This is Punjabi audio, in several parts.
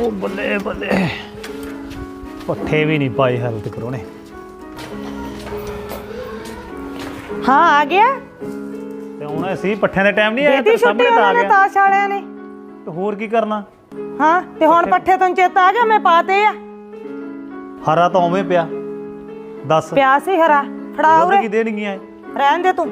ਉਹ ਬੱਲੇ ਬੱਲੇ। ਪੱਠੇ ਵੀ ਨਹੀਂ ਪਾਏ ਹੈਲਥ ਕਰੋ ਨੇ ਹਾਂ ਆ ਗਿਆ। ਤੇ ਹੁਣ ਅਸੀਂ ਪੱਠਿਆਂ ਦੇ ਟਾਈਮ ਨਹੀਂ ਆਇਆ ਦੇਤੀ ਤੇ ਛੁੱਟੀ ਸਾਹਮਣੇ ਤਾਂ ਆ ਉਹਨਾਂ ਨੇ ਗਿਆ। ਤਾਸ਼ ਵਾਲਿਆਂ ਨੇ। ਤੇ ਹੋਰ ਕੀ ਕਰਨਾ? ਹਾਂ ਤੇ ਹੁਣ ਪੱਠੇ ਤੋਂ ਚੇਤਾ ਆ ਗਿਆ ਮੈਂ ਪਾਤੇ ਆ। ਹਰਾ ਤਾਂ ਉਵੇਂ ਪਿਆ। ਦੱਸ। ਪਿਆ ਸੀ ਹਰਾ। ਫੜਾ ਦੁੱਧ ਉਰੇ। ਕੀ ਦੇਣਗੀਆਂ ਇਹ? ਰਹਿਣ ਦੇ ਤੂੰ।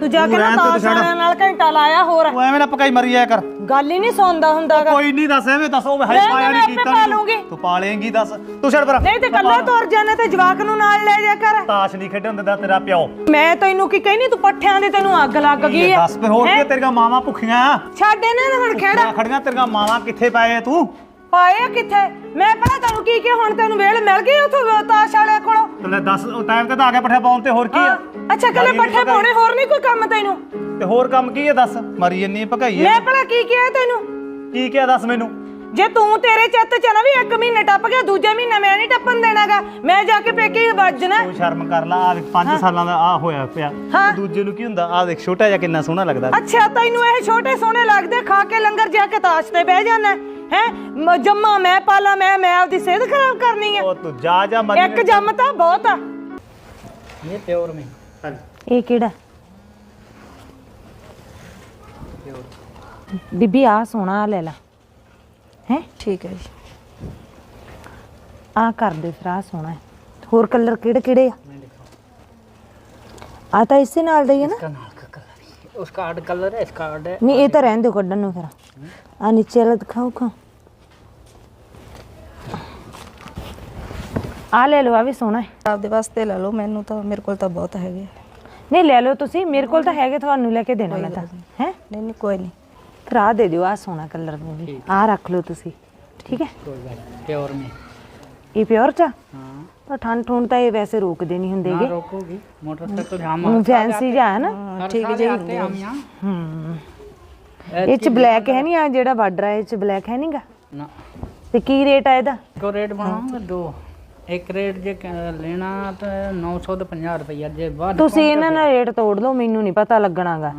ਤੂੰ ਜਾ ਕੇ ਨਾ ਰਹਿਣ ਦੇ ਤੂੰ ਛੱਡ। ਨਾਲ ਘੰਟਾ ਲਾਇਆ ਹੋਰ। ਤੂੰ ਐਵੇਂ ਨਾ ਪਕਾਈ ਮਰੀ ਜਾਇਆ ਕਰ। ਗੱਲ ਹੀ ਨਹੀਂ ਸੁਣਦਾ ਹੁੰਦਾਗਾ ਕੋਈ ਨਹੀਂ ਦੱਸ ਐਵੇਂ ਦੱਸ ਉਹ ਹੈ ਰਹਿਣ ਦੇ, ਪਾਇਆ ਮੈਂ ਨਹੀਂ ਆਪੇ ਕੀਤਾ ਪਾ ਲੂੰਗੀ। ਤੂੰ ਪਾ ਲੇਂਗੀ ਦੱਸ। ਤੂੰ ਛੱਡ ਪਰ ਨਹੀਂ ਤੇ ਕੱਲਾ ਤੁਰ ਜਾਣਾ ਤੇ ਜਵਾਕ ਨੂੰ ਨਾਲ ਲੈ ਜਾ ਕਰ। ਤਾਸ਼ ਨਹੀਂ ਖੇਡਣ ਦਿੰਦਾ ਤੇਰਾ ਪਿਓ। ਮੈਂ ਤੈਨੂੰ ਕੀ ਕਹਿਨੀ ਤੂੰ ਪੱਠਿਆਂ ਦੀ ਤੈਨੂੰ ਅੱਗ ਲੱਗ ਗਈ ਆ ਦੱਸ ਫਿਰ ਹੋਰ ਹੈਂ? ਕੀ ਤੇਰੀਆਂ ਮਾਵਾਂ ਭੁੱਖੀਆਂ? ਆ ਛੱਡ ਇਹਨਾਂ ਨੂੰ ਹੁਣ ਖੇੜਾ। ਖੜੀਆਂ ਤੇਰੀਆਂ ਮਾਵਾਂ ਕਿੱਥੇ ਪਏ ਆ ਤੂੰ? ਪਾਏ ਆ ਕਿੱਥੇ? ਮੈਂ ਪਹਿਲਾਂ ਤੈਨੂੰ ਕੀ ਕਿ ਹੁਣ ਤੈਨੂੰ ਵੇਲ ਮਿਲ ਗਈ ਉਥੋਂ ਤਾਸ਼ ਵਾਲੇ ਕੋਲੋਂ? ਲੈ ਦੱਸ ਉਹ ਟਾਈਮ ਤੇ ਤਾਂ ਆ ਗਿਆ ਪੱਠੇ ਪਾਉਣ ਤੇ ਹੋਰ ਕੀ ਆ? ਹਾਂ, ਅੱਛਾ ਕੱਲੇ ਗੱਲ ਪੱਠੇ ਪਕਾਈ। ਪਾਉਣੇ ਹੋਰ ਨਹੀਂ ਕੋਈ ਕੰਮ ਤੈਨੂੰ? ਤੇ ਹੋਰ ਕੰਮ ਕੀ ਹੈ ਦੱਸ? ਮਰੀ ਜੰਨੀ ਭਕਾਈ ਮੈਂ ਭਲਾ ਕੀ ਕਿਹਾ ਤੈਨੂੰ? ਕੀ ਕਿਹਾ ਦੱਸ ਮੈਨੂੰ? ਜੇ ਤੂੰ ਤੇਰੇ ਚਿੱਤ ਚ ਨਾ ਵੀ ਇੱਕ ਮਹੀਨੇ ਟੱਪ ਗਿਆ ਦੂਜੇ ਮਹੀਨੇ ਮੈਂ ਨਹੀਂ ਟੱਪਣ ਦੇਣਾਗਾ। ਮੈਂ ਜਾ ਕੇ ਪੇਕੇ ਵੱਜਣਾ। ਤੂੰ ਸ਼ਰਮ ਕਰ ਲਾ ਆ ਦੇਖ 5 ਸਾਲਾਂ ਦਾ ਆ ਹੋਇਆ ਪਿਆ। ਹਾਂ। ਦੂਜੇ ਨੂੰ ਕੀ ਹੁੰਦਾ? ਆ ਦੇਖ ਛੋਟਾ ਜਿਹਾ ਕਿੰਨਾ ਸੋਹਣਾ ਲੱਗਦਾ। ਅੱਛਾ ਤੈਨੂੰ ਇਹ ਛੋਟੇ ਸੋਹਣੇ ਲੱਗਦੇ ਖਾ ਕੇ ਲੰਗਰ ਜਾ ਕੇ ਤਾਸ਼ ਤੇ ਬਹਿ ਜਾਣਾ। ਹੈ? ਜੰਮਾ ਮੈਂ ਪਾਲਾ ਮੈਂ ਮੈਂ ਆਪਦੀ ਸਿਹਤ ਖਰਾਬ ਕਰਨੀ ਆ। ਉਹ ਤੂੰ ਜਾ ਜਾ ਮਰ ਇੱਕ ਜੰਮ ਤਾਂ ਬਹੁਤ ਆ। ਇਹ ਪਿਓਰ ਮੈਂ। ਹਾਂਜੀ। ਇਹ ਕਿਹੜਾ? ਬੀਬੀ ਆ ਸੋਨਾ ਲੈ ਲੈ। ਹੈ? ਠੀਕ ਹੈ ਜੀ। ਆ ਕਰ ਦੇ ਫਿਰ ਆ ਸੋਨਾ ਹੋਰ ਕਲਰ ਕਿਹੜੇ ਕਿਹੜੇ ਆ? ਆ ਤਾਂ ਇਸੇ ਨਾਲ ਦਾ ਹੀ ਹੈ ਨਾ। ਉਸਕਾ ਆਡ ਕਲਰ ਹੈ ਇਸਕਾ ਆਡ ਹੈ। ਨਹੀਂ ਇਹ ਤਾਂ ਰਹਿਣ ਦਿਓ ਕੱਢਣ ਨੂੰ ਫਿਰ। ਆ ਨੀਚੇ ਵਾਲਾ ਦਿਖਾਓ ਖਾ ਆ ਲੈ ਲਓ ਆ ਵੀ ਸੋਹਣਾ ਹੈ ਆਪਦੇ ਵਾਸਤੇ ਲੈ ਲਓ ਮੈਨੂੰ ਤਾਂ ਮੇਰੇ ਕੋਲ ਤਾਂ ਬਹੁਤ ਹੈਗੇ ਆ। ਨਹੀਂ ਲੈ ਲਓ ਤੁਸੀਂ ਮੇਰੇ ਕੋਲ ਤਾਂ ਹੈਗੇ ਤੁਹਾਨੂੰ ਲੈ ਕੇ ਦੇਣਾ ਮੈਂ ਤਾਂ ਹੈ ਨਹੀਂ ਨਹੀਂ ਕੋਈ ਨਹੀਂ ਫਿਰ ਆ ਦੇ ਦਿਓ ਆ ਸੋਹਣਾ ਕਲਰ ਨੂੰ ਵੀ ਆ ਰੱਖ ਲਓ ਤੁਸੀਂ ਠੀਕ ਹੈ कोई बात प्योर में ਇਹ ਪਿਓਰ ਚ ਆ? हाँ ਤਾਂ ਠੰਡ ਠੁੰਡ ਤਾਂ ਇਹ ਵੈਸੇ ਰੋਕਦੇ ਨਹੀਂ ना ਹੁੰਦੇਗੇ रोकोगी मोटरसाइकिल हम ਫੈਂਸੀ ਜਾ ਹੈ ਨਾ हर साल आते हैं हम यहाँ ਹੂੰ ਇਹ ਚ ਬਲੈਕ ਹੈ ਨਹੀਂ ਆ ਜਿਹੜਾ ਬਾਰਡਰ ਹੈ ਇਹ ਚ ਬਲੈਕ ਹੈ ਨਹੀਂਗਾ ਨਾ। ਤੇ ਕੀ ਰੇਟ ਆ ਇਹਦਾ? ਕੋ ਰੇਟ ਬਣਾਉਂਗਾ ਦੋ। ਇੱਕ ਰੇਟ ਜੇ ਲੈਣਾ ਤਾਂ 950 ਰੁਪਏ ਜੇ ਬਾਅਦ ਤੁਸੀਂ ਇਹਨਾਂ ਨਾਲ ਰੇਟ ਤੋੜ ਲਓ ਮੈਨੂੰ ਨਹੀਂ ਪਤਾ ਲੱਗਣਾਗਾ।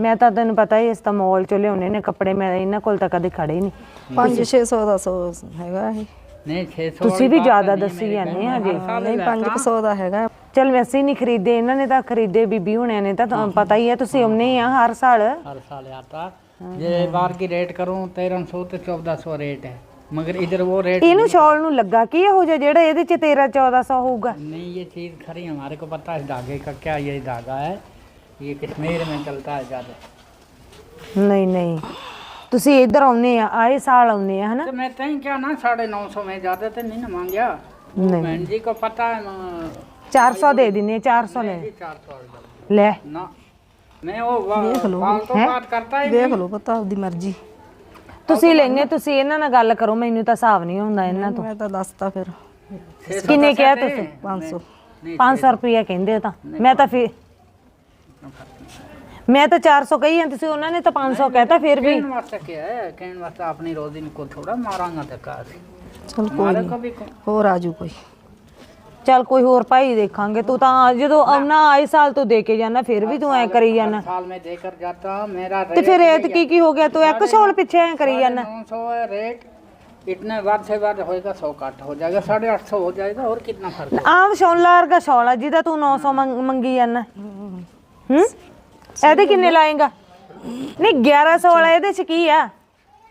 ਮੈਂ ਤਾਂ ਤੈਨੂੰ ਪਤਾ ਹੀ ਇਸ ਤਾਂ ਮਾਲ ਚੋਂ ਲਿਆਉਣੇ ਨੇ ਕੱਪੜੇ ਮੈਂ ਇਹਨਾਂ ਕੋਲ ਤਾਂ ਕਦੇ ਖੜੇ ਨਹੀਂ 5-600 ਦਾ ਸੋ ਹੈਗਾ ਇਹ। ਨਹੀਂ 600 ਤੁਸੀਂ ਵੀ ਜ਼ਿਆਦਾ ਦੱਸੀ ਜਾਂਦੇ ਆ ਜੀ ਨਹੀਂ 500 ਦਾ ਹੈਗਾ। ਚਲ ਵੈਸੇ ਨਹੀਂ ਖਰੀਦੇ ਇਹਨਾਂ ਨੇ ਤਾਂ ਖਰੀਦੇ ਬੀਬੀ ਹੁਣਿਆਂ ਨੇ ਤਾਂ ਪਤਾ ਹੀ ਆ ਤੁਸੀਂ ਆਉਨੇ ਆ ਹਰ ਸਾਲ। ਹਰ ਸਾਲ ਆਤਾ। ये बार की रेट करूँ तेरह सौ तो चौदह सौ रेट है मगर इधर वो रेट ਇਹਨੂੰ ਸ਼ਾਲ ਨੂੰ ਲੱਗਾ ਕੀ ਇਹੋ ਜਿਹਾ ਜਿਹੜਾ ਇਹਦੇ ਚ 13 1400 होगा नहीं ये चीज़ खरी हमारे को पता है धागे का क्या ये धागा है ये कश्मीर में चलता है ज़्यादा ਨਹੀਂ ਨਹੀਂ ਤੁਸੀਂ ਇੱਧਰ ਆਉਨੇ ਆ ਆਏ ਸਾਲ ਆਉਨੇ ਆ ਹਨਾ तो मैं तय क्या ना साढ़े नौ सौ में ज़्यादा तो नहीं ना मांगया नहीं। बहन जी को पता है म- 400 ਦੇ ਦਿੰਨੇ 400 ਲੈ जी चार सौ ਲੈ ना ਨਹੀਂ ਉਹ ਦੇਖ ਲਓ ਫਾਲਤੂ ਹੈਂ? ਬਾਤ ਕਰਤਾ ਹੈ ਦੇਖ ਲਓ ਪਤਾ ਆਪਦੀ ਮਰਜ਼ੀ। ਤੁਸੀਂ ਲੈਨੇ ਤੁਸੀਂ ਇਹਨਾਂ ਨਾਲ ਗੱਲ ਕਰੋ ਮੈਨੂੰ ਤਾਂ ਹਿਸਾਬ ਨਹੀਂ ਹੁੰਦਾ ਇਹਨਾਂ ਤੋਂ। ਮੈਂ ਤਾਂ ਦੱਸਤਾ ਫਿਰ। ਕਿੰਨੇ ਕਿਹਾ ਤੁਸੀਂ? 500 500 ਰੁਪਇਆ ਕਹਿੰਦੇ ਹੋ ਤਾਂ ਮੈਂ ਤਾਂ ਫਿਰ ਮੈਂ ਤਾਂ 400 ਕਹੀ ਆ ਤੁਸੀਂ ਉਹਨਾਂ ਨੇ ਤਾਂ 500 ਕਹਿਤਾ ਫਿਰ ਵੀ। ਕਹਿਣ ਵਾਸਤੇ ਕਿਹਾ ਹੈ ਕਹਿਣ ਵਾਸਤੇ ਆਪਣੀ ਰੋਜ਼ੀ ਨੂੰ ਕੋ ਥੋੜਾ ਮਾਰਾਂਗਾ ਧੱਕਾ ਅਸੀਂ ਚਲ ਕੋਈ ਮਾਰੇ ਨਹੀਂ। ਕਭੀ ਕੋ ਹੋਰ ਆਜੂ ਕੋਈ। ਚੱਲ ਕੋਈ ਹੋਰ ਭਾਈ ਦੇਖਾਂਗੇ ਤੂੰ ਤਾਂ ਜਦੋਂ ਆਉਣਾ ਆਏ ਸਾਲ ਤੋਂ ਦੇ ਕੇ ਜਾਣਾ ਫਿਰ ਵੀ ਤੂੰ ਐ ਕਰੀ ਜਾਣਾ साल में देकर जाता मेरा ਤੇ ਫਿਰ ਇਹ ਕੀ ਕੀ ਹੋ ਗਿਆ ਤੂੰ ਇੱਕ ਸ਼ੋਲ ਪਿੱਛੇ ਐ ਕਰੀ ਜਾਣਾ नौ सौ है रेट इतने बाद से बाद होएगा सौ काट हो जाएगा साढ़े आठ सौ हो जाएगा और कितना फर्क है ਆਮ ਸ਼ੌਲਾ ਵਰਗਾ ਸ਼ੌਲ ਆ ਜਿਹਦਾ ਤੂੰ 900 ਮੰਗ- ਮੰਗੀ ਜਾਣਾ ਹੂੰ ਇਹਦੇ ਕਿੰਨੇ ਲਾਏਗਾ ਨਹੀਂ 1100 ਵਾਲਾ ਇਹਦੇ ਚ ਕੀ ਆ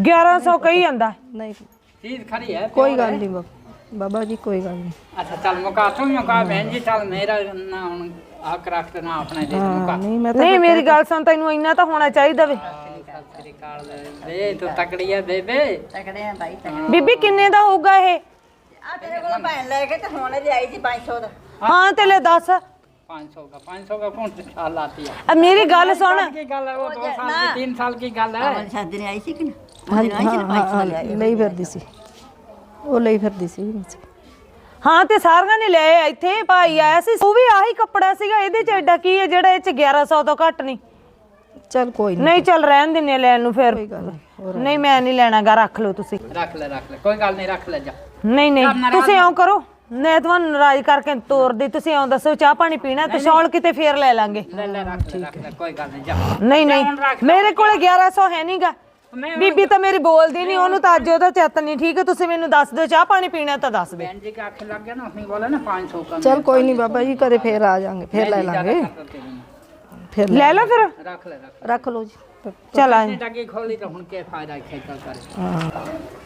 1100 ਕਹੀ ਜਾਂਦਾ ਨਹੀਂ चीज खरी है ਕੋਈ ਗੱਲ ਨਹੀਂ ਬਾਬਾ ਬਾਬਾ ਜੀ ਕੋਈ ਗੱਲ ਨਹੀਂ अच्छा चल मुका तू मुका बहन जी चल मेरा ना हुन हक रख ना अपने दे मुका ਨਹੀਂ ਮੈਂ ਤਾਂ ਨਹੀਂ ਮੇਰੀ ਗੱਲ ਸੁਣ ਤੈਨੂੰ ਇੰਨਾ ਤਾਂ ਹੋਣਾ ਚਾਹੀਦਾ ਵੇ सत श्री अकाल बे तू तकड़ी है बेबे ਬੀਬੀ ਕਿੰਨੇ ਦਾ ਹੋਊਗਾ ਇਹ ਆ ਤੇਰੇ ਕੋਲ ਭੈਣ ਲੈ ਕੇ ਤੇ ਹੁਣ ਲਿਆਈ ਸੀ 500 ਦਾ ਹਾਂ ਤੇ ਲੈ ਦੱਸ 500 का 500 का कौन सी साल आती है ਆ ਮੇਰੀ ਗੱਲ ਸੁਣ की गल है वो दो साल की तीन साल की गल है ਅਮਨ ਸ਼ਾਦੀ ਨੇ ਆਈ ਸੀ ਕਿ ਨਾ ਹਾਂ ਹਾਂ ਲਈ ਫਿਰਦੀ ਸੀ। ਉਹ ਲਈ ਫਿਰਦੀ ਸੀ ਵਿੱਚ। ਹਾਂ ਤੇ ਸਾਰੀਆਂ ਨੇ ਲਿਆ ਇੱਥੇ ਭਾਈ ਆਇਆ ਸੀ। ਉਹ ਵੀ ਆਹੀ ਕੱਪੜਾ ਸੀਗਾ ਇਹਦੇ ਚ ਐਡਾ ਕੀ ਹੈ ਜਿਹੜਾ ਇਹ ਚ 1100 ਤੋਂ ਘੱਟ ਨਹੀਂ। ਚੱਲ ਕੋਈ ਨਹੀਂ ਨਹੀਂ ਚੱਲ ਰਹਿਣ ਦਿੰਨੇ ਆ ਲੈਣ ਨੂੰ ਫਿਰ। ਨਹੀਂ ਮੈਂ ਨਹੀਂ ਲੈਣਾਗਾ ਰੱਖ ਲਓ ਤੁਸੀਂ। ਰੱਖ ਲੈ ਰੱਖ ਲੈ। ਕੋਈ ਗੱਲ ਨਹੀਂ ਰੱਖ ਲੈ ਜਾ। ਨਹੀਂ ਨਹੀਂ ਤੁਸੀਂ ਐਂ ਕਰੋ। ਮੈਂ ਤੁਹਾਨੂੰ ਨਾਰਾਜ਼ ਕਰਕੇ ਤੋਰਦੀ ਤੁਸੀਂ ਐਂ ਦੱਸੋ ਚਾਹ ਪਾਣੀ ਪੀਣਾ ਤੇ ਸ਼ੌਲ ਕਿਤੇ ਫੇਰ ਲੈ ਲਾਂਗੇ। ਲੈ ਲੈ ਰੱਖ ਲੈ ਰੱਖ ਲੈ। ਕੋਈ ਗੱਲ ਨਹੀਂ ਜਾ ਨਹੀਂ ਨਹੀਂ ਮੇਰੇ ਕੋਲੇ 1100 ਹੈ ਨਹੀਂਗਾ ਬੀਬੀ ਤਾਂ ਮੇਰੀ ਬੋਲਦੀ ਨਹੀਂ ਉਹਨੂੰ ਤਾਂ ਅੱਜ ਉਹਦਾ ਚੇਤ ਨਹੀਂ ਠੀਕ ਹੈ ਤੁਸੀਂ ਮੈਨੂੰ ਦੱਸ ਦਿਓ ਚਾਹ ਪਾਣੀ ਪੀਣਾ ਤਾਂ ਦੱਸ ਦੇ बहन जी के आंखें लग गया ना उसने बोला ना पाँच सौ का ਚੱਲ ਕੋਈ ਨਹੀਂ ਬਾਬਾ ਜੀ ਕਦੇ ਫੇਰ ਆ ਜਾਾਂਗੇ ਫੇਰ ਲੈ ਲਾਂਗੇ ਫੇਰ ਲੈ- ਲੈ ਲਾ ਫਿਰ रख ले रख ਰੱਖ ਲਓ ਜੀ ਚਲ ਆ ले डगी खोली तो उनके फायदा खेल करे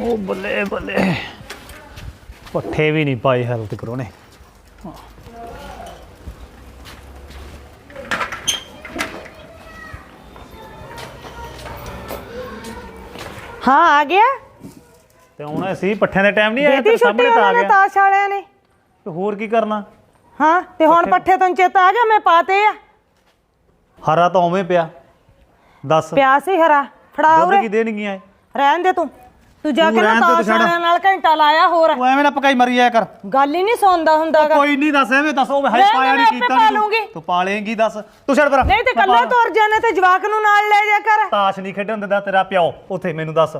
ਉਹ ਬੱਲੇ ਬੱਲੇ ਪੱਠੇ ਵੀ ਨਹੀਂ ਪਾਏ ਹੈਲਥ ਕਰੋ ਨੇ ਹਾਂ ਆ ਗਿਆ। ਤੇ ਹੁਣ ਅਸੀਂ ਪੱਠਿਆਂ ਦੇ ਟਾਈਮ ਨਹੀਂ ਆਇਆ ਦੇਤੀ ਤੇ ਛੁੱਟੀ ਸਾਹਮਣੇ ਤਾਂ ਆ ਉਹਨਾਂ ਨੇ ਗਿਆ। ਤਾਸ਼ ਵਾਲਿਆਂ ਨੇ। ਤੇ ਹੋਰ ਕੀ ਕਰਨਾ? ਹਾਂ ਤੇ ਹੁਣ ਪੱਠੇ ਤੋਂ ਚੇਤਾ ਆ ਗਿਆ ਮੈਂ ਪਾਤੇ ਆ। ਹਰਾ ਤਾਂ ਉਵੇਂ ਪਿਆ। ਦੱਸ। ਪਿਆ ਸੀ ਹਰਾ। ਫੜਾ ਦੁੱਧ ਉਰੇ ਕੀ ਦੇਣਗੀਆਂ ਇਹ? ਰਹਿਣ ਦੇ ਤੂੰ। ਤੂੰ ਜਾ ਤੂੰ ਕੇ ਨਾ ਰਹਿਣ ਦੇ ਤੇ ਛੱਡ। ਨਾਲ ਘੰਟਾ ਲਾਇਆ ਹੋਰ। ਤੂੰ ਐਵੇਂ ਨਾ ਪਕਾਈ ਮਰੀ ਜਾਇਆ ਕਰ। ਗੱਲ ਹੀ ਨਹੀਂ ਸੁਣਦਾ ਹੁੰਦਾਗਾ। ਕੋਈ ਨਹੀਂ ਦੱਸ ਐਵੇਂ ਦੱਸ ਉਹ ਹਾਈ ਨਹੀਂ, ਪਾਇਆ ਮੈਂ ਨਹੀਂ ਆਪੇ ਕੀਤਾ ਪਾ ਨੀ ਲੂੰਗੀ। ਤੂੰ। ਤੂੰ ਪਾ ਲੇਂਗੀ ਦੱਸ। ਤੂੰ ਛੱਡ ਪਰ ਨਹੀਂ ਤੇ ਕੱਲਾ ਤੁਰ ਜਾਣਾ ਤੇ ਜਵਾਕ ਨੂੰ ਨਾਲ ਲੈ ਜਾ ਕਰ। ਤਾਸ਼ ਨਹੀਂ ਖੇਡਣ ਦਿੰਦਾ ਤੇਰਾ ਪਿਓ ਉੱਥੇ ਮੈਨੂੰ ਦੱਸ।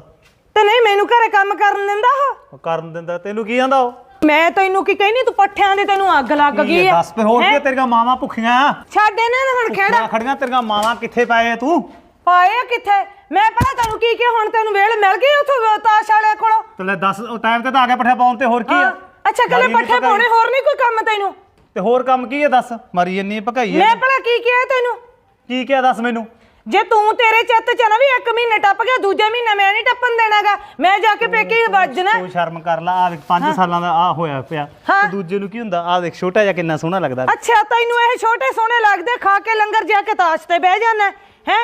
ਤੇ ਨਹੀਂ ਮੈਨੂੰ ਘਰੇ ਕੰਮ ਕਰਨ ਦਿੰਦਾ ਉਹ? ਉਹ ਕਰਨ ਦਿੰਦਾ ਤੈਨੂੰ ਕੀ ਆਂਦਾ ਉਹ? ਮੈਂ ਤੈਨੂੰ ਕੀ ਕਹਿਨੀ ਤੂੰ ਪੱਠਿਆਂ ਦੀ ਤੈਨੂੰ ਅੱਗ ਲੱਗ ਗਈ ਹੈ? ਆ। ਦੱਸ ਫਿਰ ਹੋਰ ਹੈਂ? ਕੀ ਤੇਰੀਆਂ ਮਾਵਾਂ ਭੁੱਖੀਆਂ? ਛੱਡ ਇਹਨਾਂ ਨੂੰ ਹੁਣ ਖੇੜਾ ਖੜਾ। ਖੜੀਆਂ ਤੇਰੀਆਂ ਮਾਵਾਂ ਕਿੱਥੇ ਪਏ ਤੂੰ? ਪਾਏ ਆ ਕਿੱਥੇ? ਮੈਂ ਪਹਿਲਾਂ ਤੈਨੂੰ ਕੀ ਕਿਹਾ ਹੁਣ ਤੈਨੂੰ ਵੇਲ ਮਿਲ ਗਈ ਉਥੋਂ ਤਾਸ਼ ਵਾਲੇ ਕੋਲੋਂ? ਤੇ ਲੈ ਦੱਸ ਉਹ ਟਾਈਮ ਤੇ ਤਾਂ ਆ ਗਿਆ ਪੱਠੇ ਪਾਉਣ ਤੇ ਹੋਰ ਕੀ ਆ। ਅੱਛਾ ਕੱਲੇ ਮਾਰੀ ਇੰਨੀ ਪੱਠੇ ਭਕਾਈ। ਪਾਉਣੇ ਹੋਰ ਨਹੀਂ ਕੋਈ ਕੰਮ ਤੈਨੂੰ? ਤੇ ਹੋਰ ਕੰਮ ਕੀ ਹੈ ਦੱਸ? ਮਰੀ ਇੰਨੀ ਭਕਾਈ ਮੈਂ ਪਹਿਲਾਂ ਕੀ ਕਿਹਾ ਤੈਨੂੰ? ਕੀ ਕਿਹਾ ਦੱਸ ਮੈਨੂੰ? ਜੇ ਤੂੰ ਤੇਰੇ ਚਿੱਤ ਚ ਨਾ ਵੀ ਇੱਕ ਮਹੀਨੇ ਟੱਪ ਗਿਆ ਦੂਜੇ ਮਹੀਨੇ ਮੈਂ ਨਹੀਂ ਟੱਪਣ ਦੇਣਾਗਾ। ਮੈਂ ਜਾ ਕੇ ਪੇਕੇ ਵੱਜਣਾ ਤੂੰ ਸ਼ਰਮ ਕਰ ਲਾ। ਆ ਦੇਖ 5 ਸਾਲਾਂ ਦਾ ਆ ਹੋਇਆ ਪਿਆ। ਹਾਂ। ਤੇ ਦੂਜੇ ਨੂੰ ਕੀ ਹੁੰਦਾ? ਆ ਦੇਖ ਛੋਟਾ ਜਿਹਾ ਕਿੰਨਾ ਸੋਹਣਾ ਲੱਗਦਾ। ਅੱਛਾ ਤੈਨੂੰ ਇਹ ਛੋਟੇ ਸੋਹਣੇ ਲੱਗਦੇ ਖਾ ਕੇ ਲੰਗਰ ਜਾ ਕੇ ਤਾਸ਼ ਤੇ ਬਹਿ ਜਾਣਾ। ਹੈ?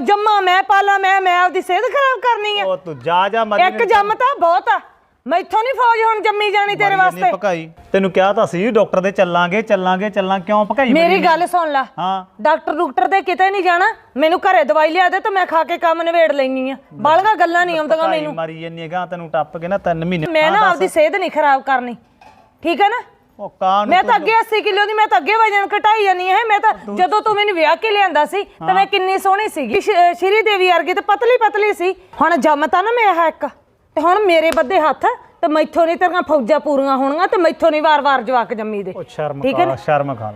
ਜੰਮਾ ਮੈਂ ਪਾਲਾਂ ਮੈਂ ਮੈਂ ਆਪਦੀ ਸਿਹਤ ਖਰਾਬ ਕਰਨੀ ਆ। ਉਹ ਤੂੰ ਜਾ ਜਾ ਮਰੀ ਇੱਕ ਜੰਮ ਤਾਂ ਬਹੁਤ ਆ। ਮੈਥੋਂ ਨਹੀਂ ਫੌਜ ਹੁਣ ਜੰਮੀ ਜਾਣੀ ਤੇਰੇ ਵਾਸਤੇ। ਭਕਾਈ। ਤੈਨੂੰ ਕਿਹਾ ਤਾਂ ਸੀ ਡਾਕਟਰ ਦੇ ਚੱਲਾਂਗੇ ਚੱਲਾਂਗੇ ਚੱਲਾਂ ਕਿਉਂ ਭਕਾਈ ਮੇਰੀ ਗੱਲ ਸੁਣ ਲੈ। ਹਾਂ। ਡਾਕਟਰ ਡਾਕਟਰ ਦੇ ਕਿਤੇ ਨਹੀਂ ਜਾਣਾ। ਮੈਨੂੰ ਘਰੇ ਦਵਾਈ ਲਿਆ ਦੇ ਤੇ ਮੈਂ ਖਾ ਕੇ ਕੰਮ ਨਿਬੇੜ ਲੈਣੀ ਆ। ਬਾਲਗਾ ਗੱਲਾਂ ਨਹੀਂ ਆਉਂਦੀਆਂ ਮੈਨੂੰ। ਮਰੀ ਜੰਨੀ ਹੈਗਾ ਤੈਨੂੰ ਟੱਪ ਕੇ ਨਾ 3 ਮਹੀਨੇ ਮੈਂ ਨਾ ਆਪਦੀ ਸਿਹਤ ਨਹੀਂ ਖਰਾਬ ਕਰਨੀ। ਠੀਕ ਹੈ ਨਾ? ਉਹ ਕਾਂ ਨੂੰ ਮੈਂ ਤਾਂ ਅੱਗੇ 80 ਕਿਲੋ ਦੀ ਮੈਂ ਤਾਂ ਅੱਗੇ ਵਜਨ ਘਟਾਈ ਜਾਨੀ ਹੈ। ਮੈਂ ਤਾਂ ਜਦੋਂ ਤੂੰ ਮੈਨੂੰ ਵਿਆਹ ਕੇ ਲਿਆਂਦਾ ਸੀ ਤਾਂ ਮੈਂ ਕਿੰਨੀ ਸੋਹਣੀ ਸੀਗੀ। ਸ਼੍ਰੀ ਦੇਵੀ ਵਰਗੀ ਤੇ ਪਤਲੀ ਪਤਲੀ ਸੀ। ਹੁਣ ਜੰਮ ਤਾਂ ਨਾ ਮੈਂ ਆਹ ਇੱਕ ਤੇ ਹੁਣ ਮੇਰੇ ਬੱਦੇ ਹੱਥ ਤੇ ਮੈਥੋਂ ਨਹੀਂ ਤੇਰੀਆਂ ਫੌਜਾਂ ਪੂਰੀਆਂ ਹੋਣਗੀਆਂ ਤੇ ਮੈਥੋਂ ਨਹੀਂ ਵਾਰ-ਵਾਰ ਜਵਾਕ ਜੰਮੀ ਦੇ। ਉਹ ਸ਼ਰਮ ਹੈ ਖਾ ਸ਼ਰਮ ਖਾ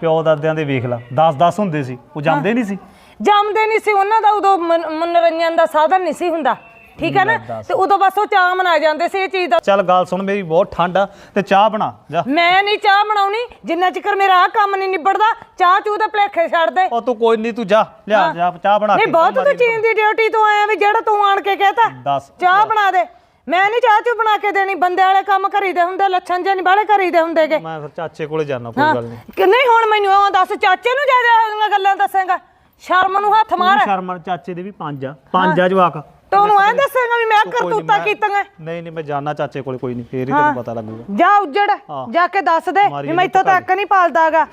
ਪਿਓ ਦਾਦਿਆਂ ਦੇ ਵੇਖ ਲਾ 10 10 ਹੁੰਦੇ ਸੀ। ਉਹ ਜਾਂਦੇ ਨਹੀਂ ਸੀ। ਜੰਮਦੇ ਨਹੀਂ ਸੀ ਉਹਨਾਂ ਦਾ ਉਦੋਂ ਮਨ- ਮਨੋਰੰਜਨ ਦਾ ਸਾਧਨ ਨਹੀਂ ਸੀ ਹੁੰਦਾ। ਠੀਕ ਹੈ ਨਾ? ਤੇ ਉਦੋਂ ਬਸ ਉਹ ਚਾਹ ਮਨਾ ਜਾਂਦੇ ਸੀ ਇਹ ਚੀਜ਼ ਦਾ। ਚੱਲ ਗੱਲ ਸੁਣ ਮੇਰੀ ਬਹੁਤ ਠੰਡ ਆ ਤੇ ਚਾਹ ਬਣਾ ਜਾ। ਮੈਂ ਨਹੀਂ ਚਾਹ ਬਣਾਉਣੀ ਜਿੰਨਾ ਚਿਕਰ ਮੇਰਾ ਆਹ ਕੰਮ ਨਹੀਂ ਨਿਬੜਦਾ ਚਾਹ ਚੂ ਦੇ ਭਲੇਖੇ ਛੱਡ ਦੇ। ਉਹ ਤੂੰ ਕੋਈ ਨਹੀਂ ਤੂੰ ਜਾ ਲਿਆ ਜਾ ਚਾਹ ਬਣਾ ਨਹੀਂ ਕੇ ਬਹੁਤ ਤੂੰ ਚੀਨ ਦੀ ਡਿਊਟੀ ਤੋਂ ਆਇਆ ਵੀ ਜਿਹੜਾ ਤੂੰ ਆਣ ਕੇ ਕਹਤਾ ਦੱਸ। ਚਾਹ ਬਣਾ ਦੇ। ਮੈਂ ਨਹੀਂ ਚਾਹ ਚੂ ਬਣਾ ਕੇ ਦੇਣੀ ਬੰਦੇ ਵਾਲੇ ਕੰਮ ਕਰੀਦੇ ਹੁੰਦੇ ਲੱਛਣ ਜੇ ਨਹੀਂ ਬਾਲੇ ਕਰੀਦੇ ਹੁੰਦੇਗੇ ਮੈਂ ਫਿਰ ਚਾਚੇ ਕੋਲੇ ਜਾਣਾ ਕੋਈ ਗੱਲ ਨਹੀਂ। ਕਿ ਨਹੀਂ ਹੁਣ ਮੈਨੂੰ ਉਹ ਦੱਸ ਚਾਚੇ ਨੂੰ ਜਾ ਜਾ ਉਹਦੀਆਂ ਗੱਲਾਂ ਦੱਸੇਗਾ। ਸ਼ਰਮ ਨੂੰ ਹੱਥ ਮਾਰ। ਸ਼ਰਮਨ ਚਾਚੇ ਦੇ ਵੀ ਪੰਜ ਆ। ਪੰਜ ਆ ਜਵਾਕ। ਤੇ ਉਹਨੂੰ ਐ ਦੱਸੇਗਾ ਵੀ ਮੈਂ ਕਰਤੂਤਾਂ ਮੈਂ- ਕੀਤੀਆਂ ਨਹੀਂ ਨਹੀਂ ਮੈਂ ਜਾਣਾ ਚਾਚੇ ਕੋਲੇ ਕੋਈ ਨਹੀਂ ਫੇਰ ਹੀ ਤੈਨੂੰ ਪਤਾ ਲੱਗੂਗਾ। ਜਾ ਉੱਜੜ ਹਾਂ। ਜਾ ਕੇ ਦੱਸ ਦੇ ਮਾਰੀ ਵੀ ਇਹਨੂੰ ਮੈਥੋਂ ਭਕਾਈ। ਤੱਕ ਨਹੀਂ। ਪਾਲਦਾਗਾ।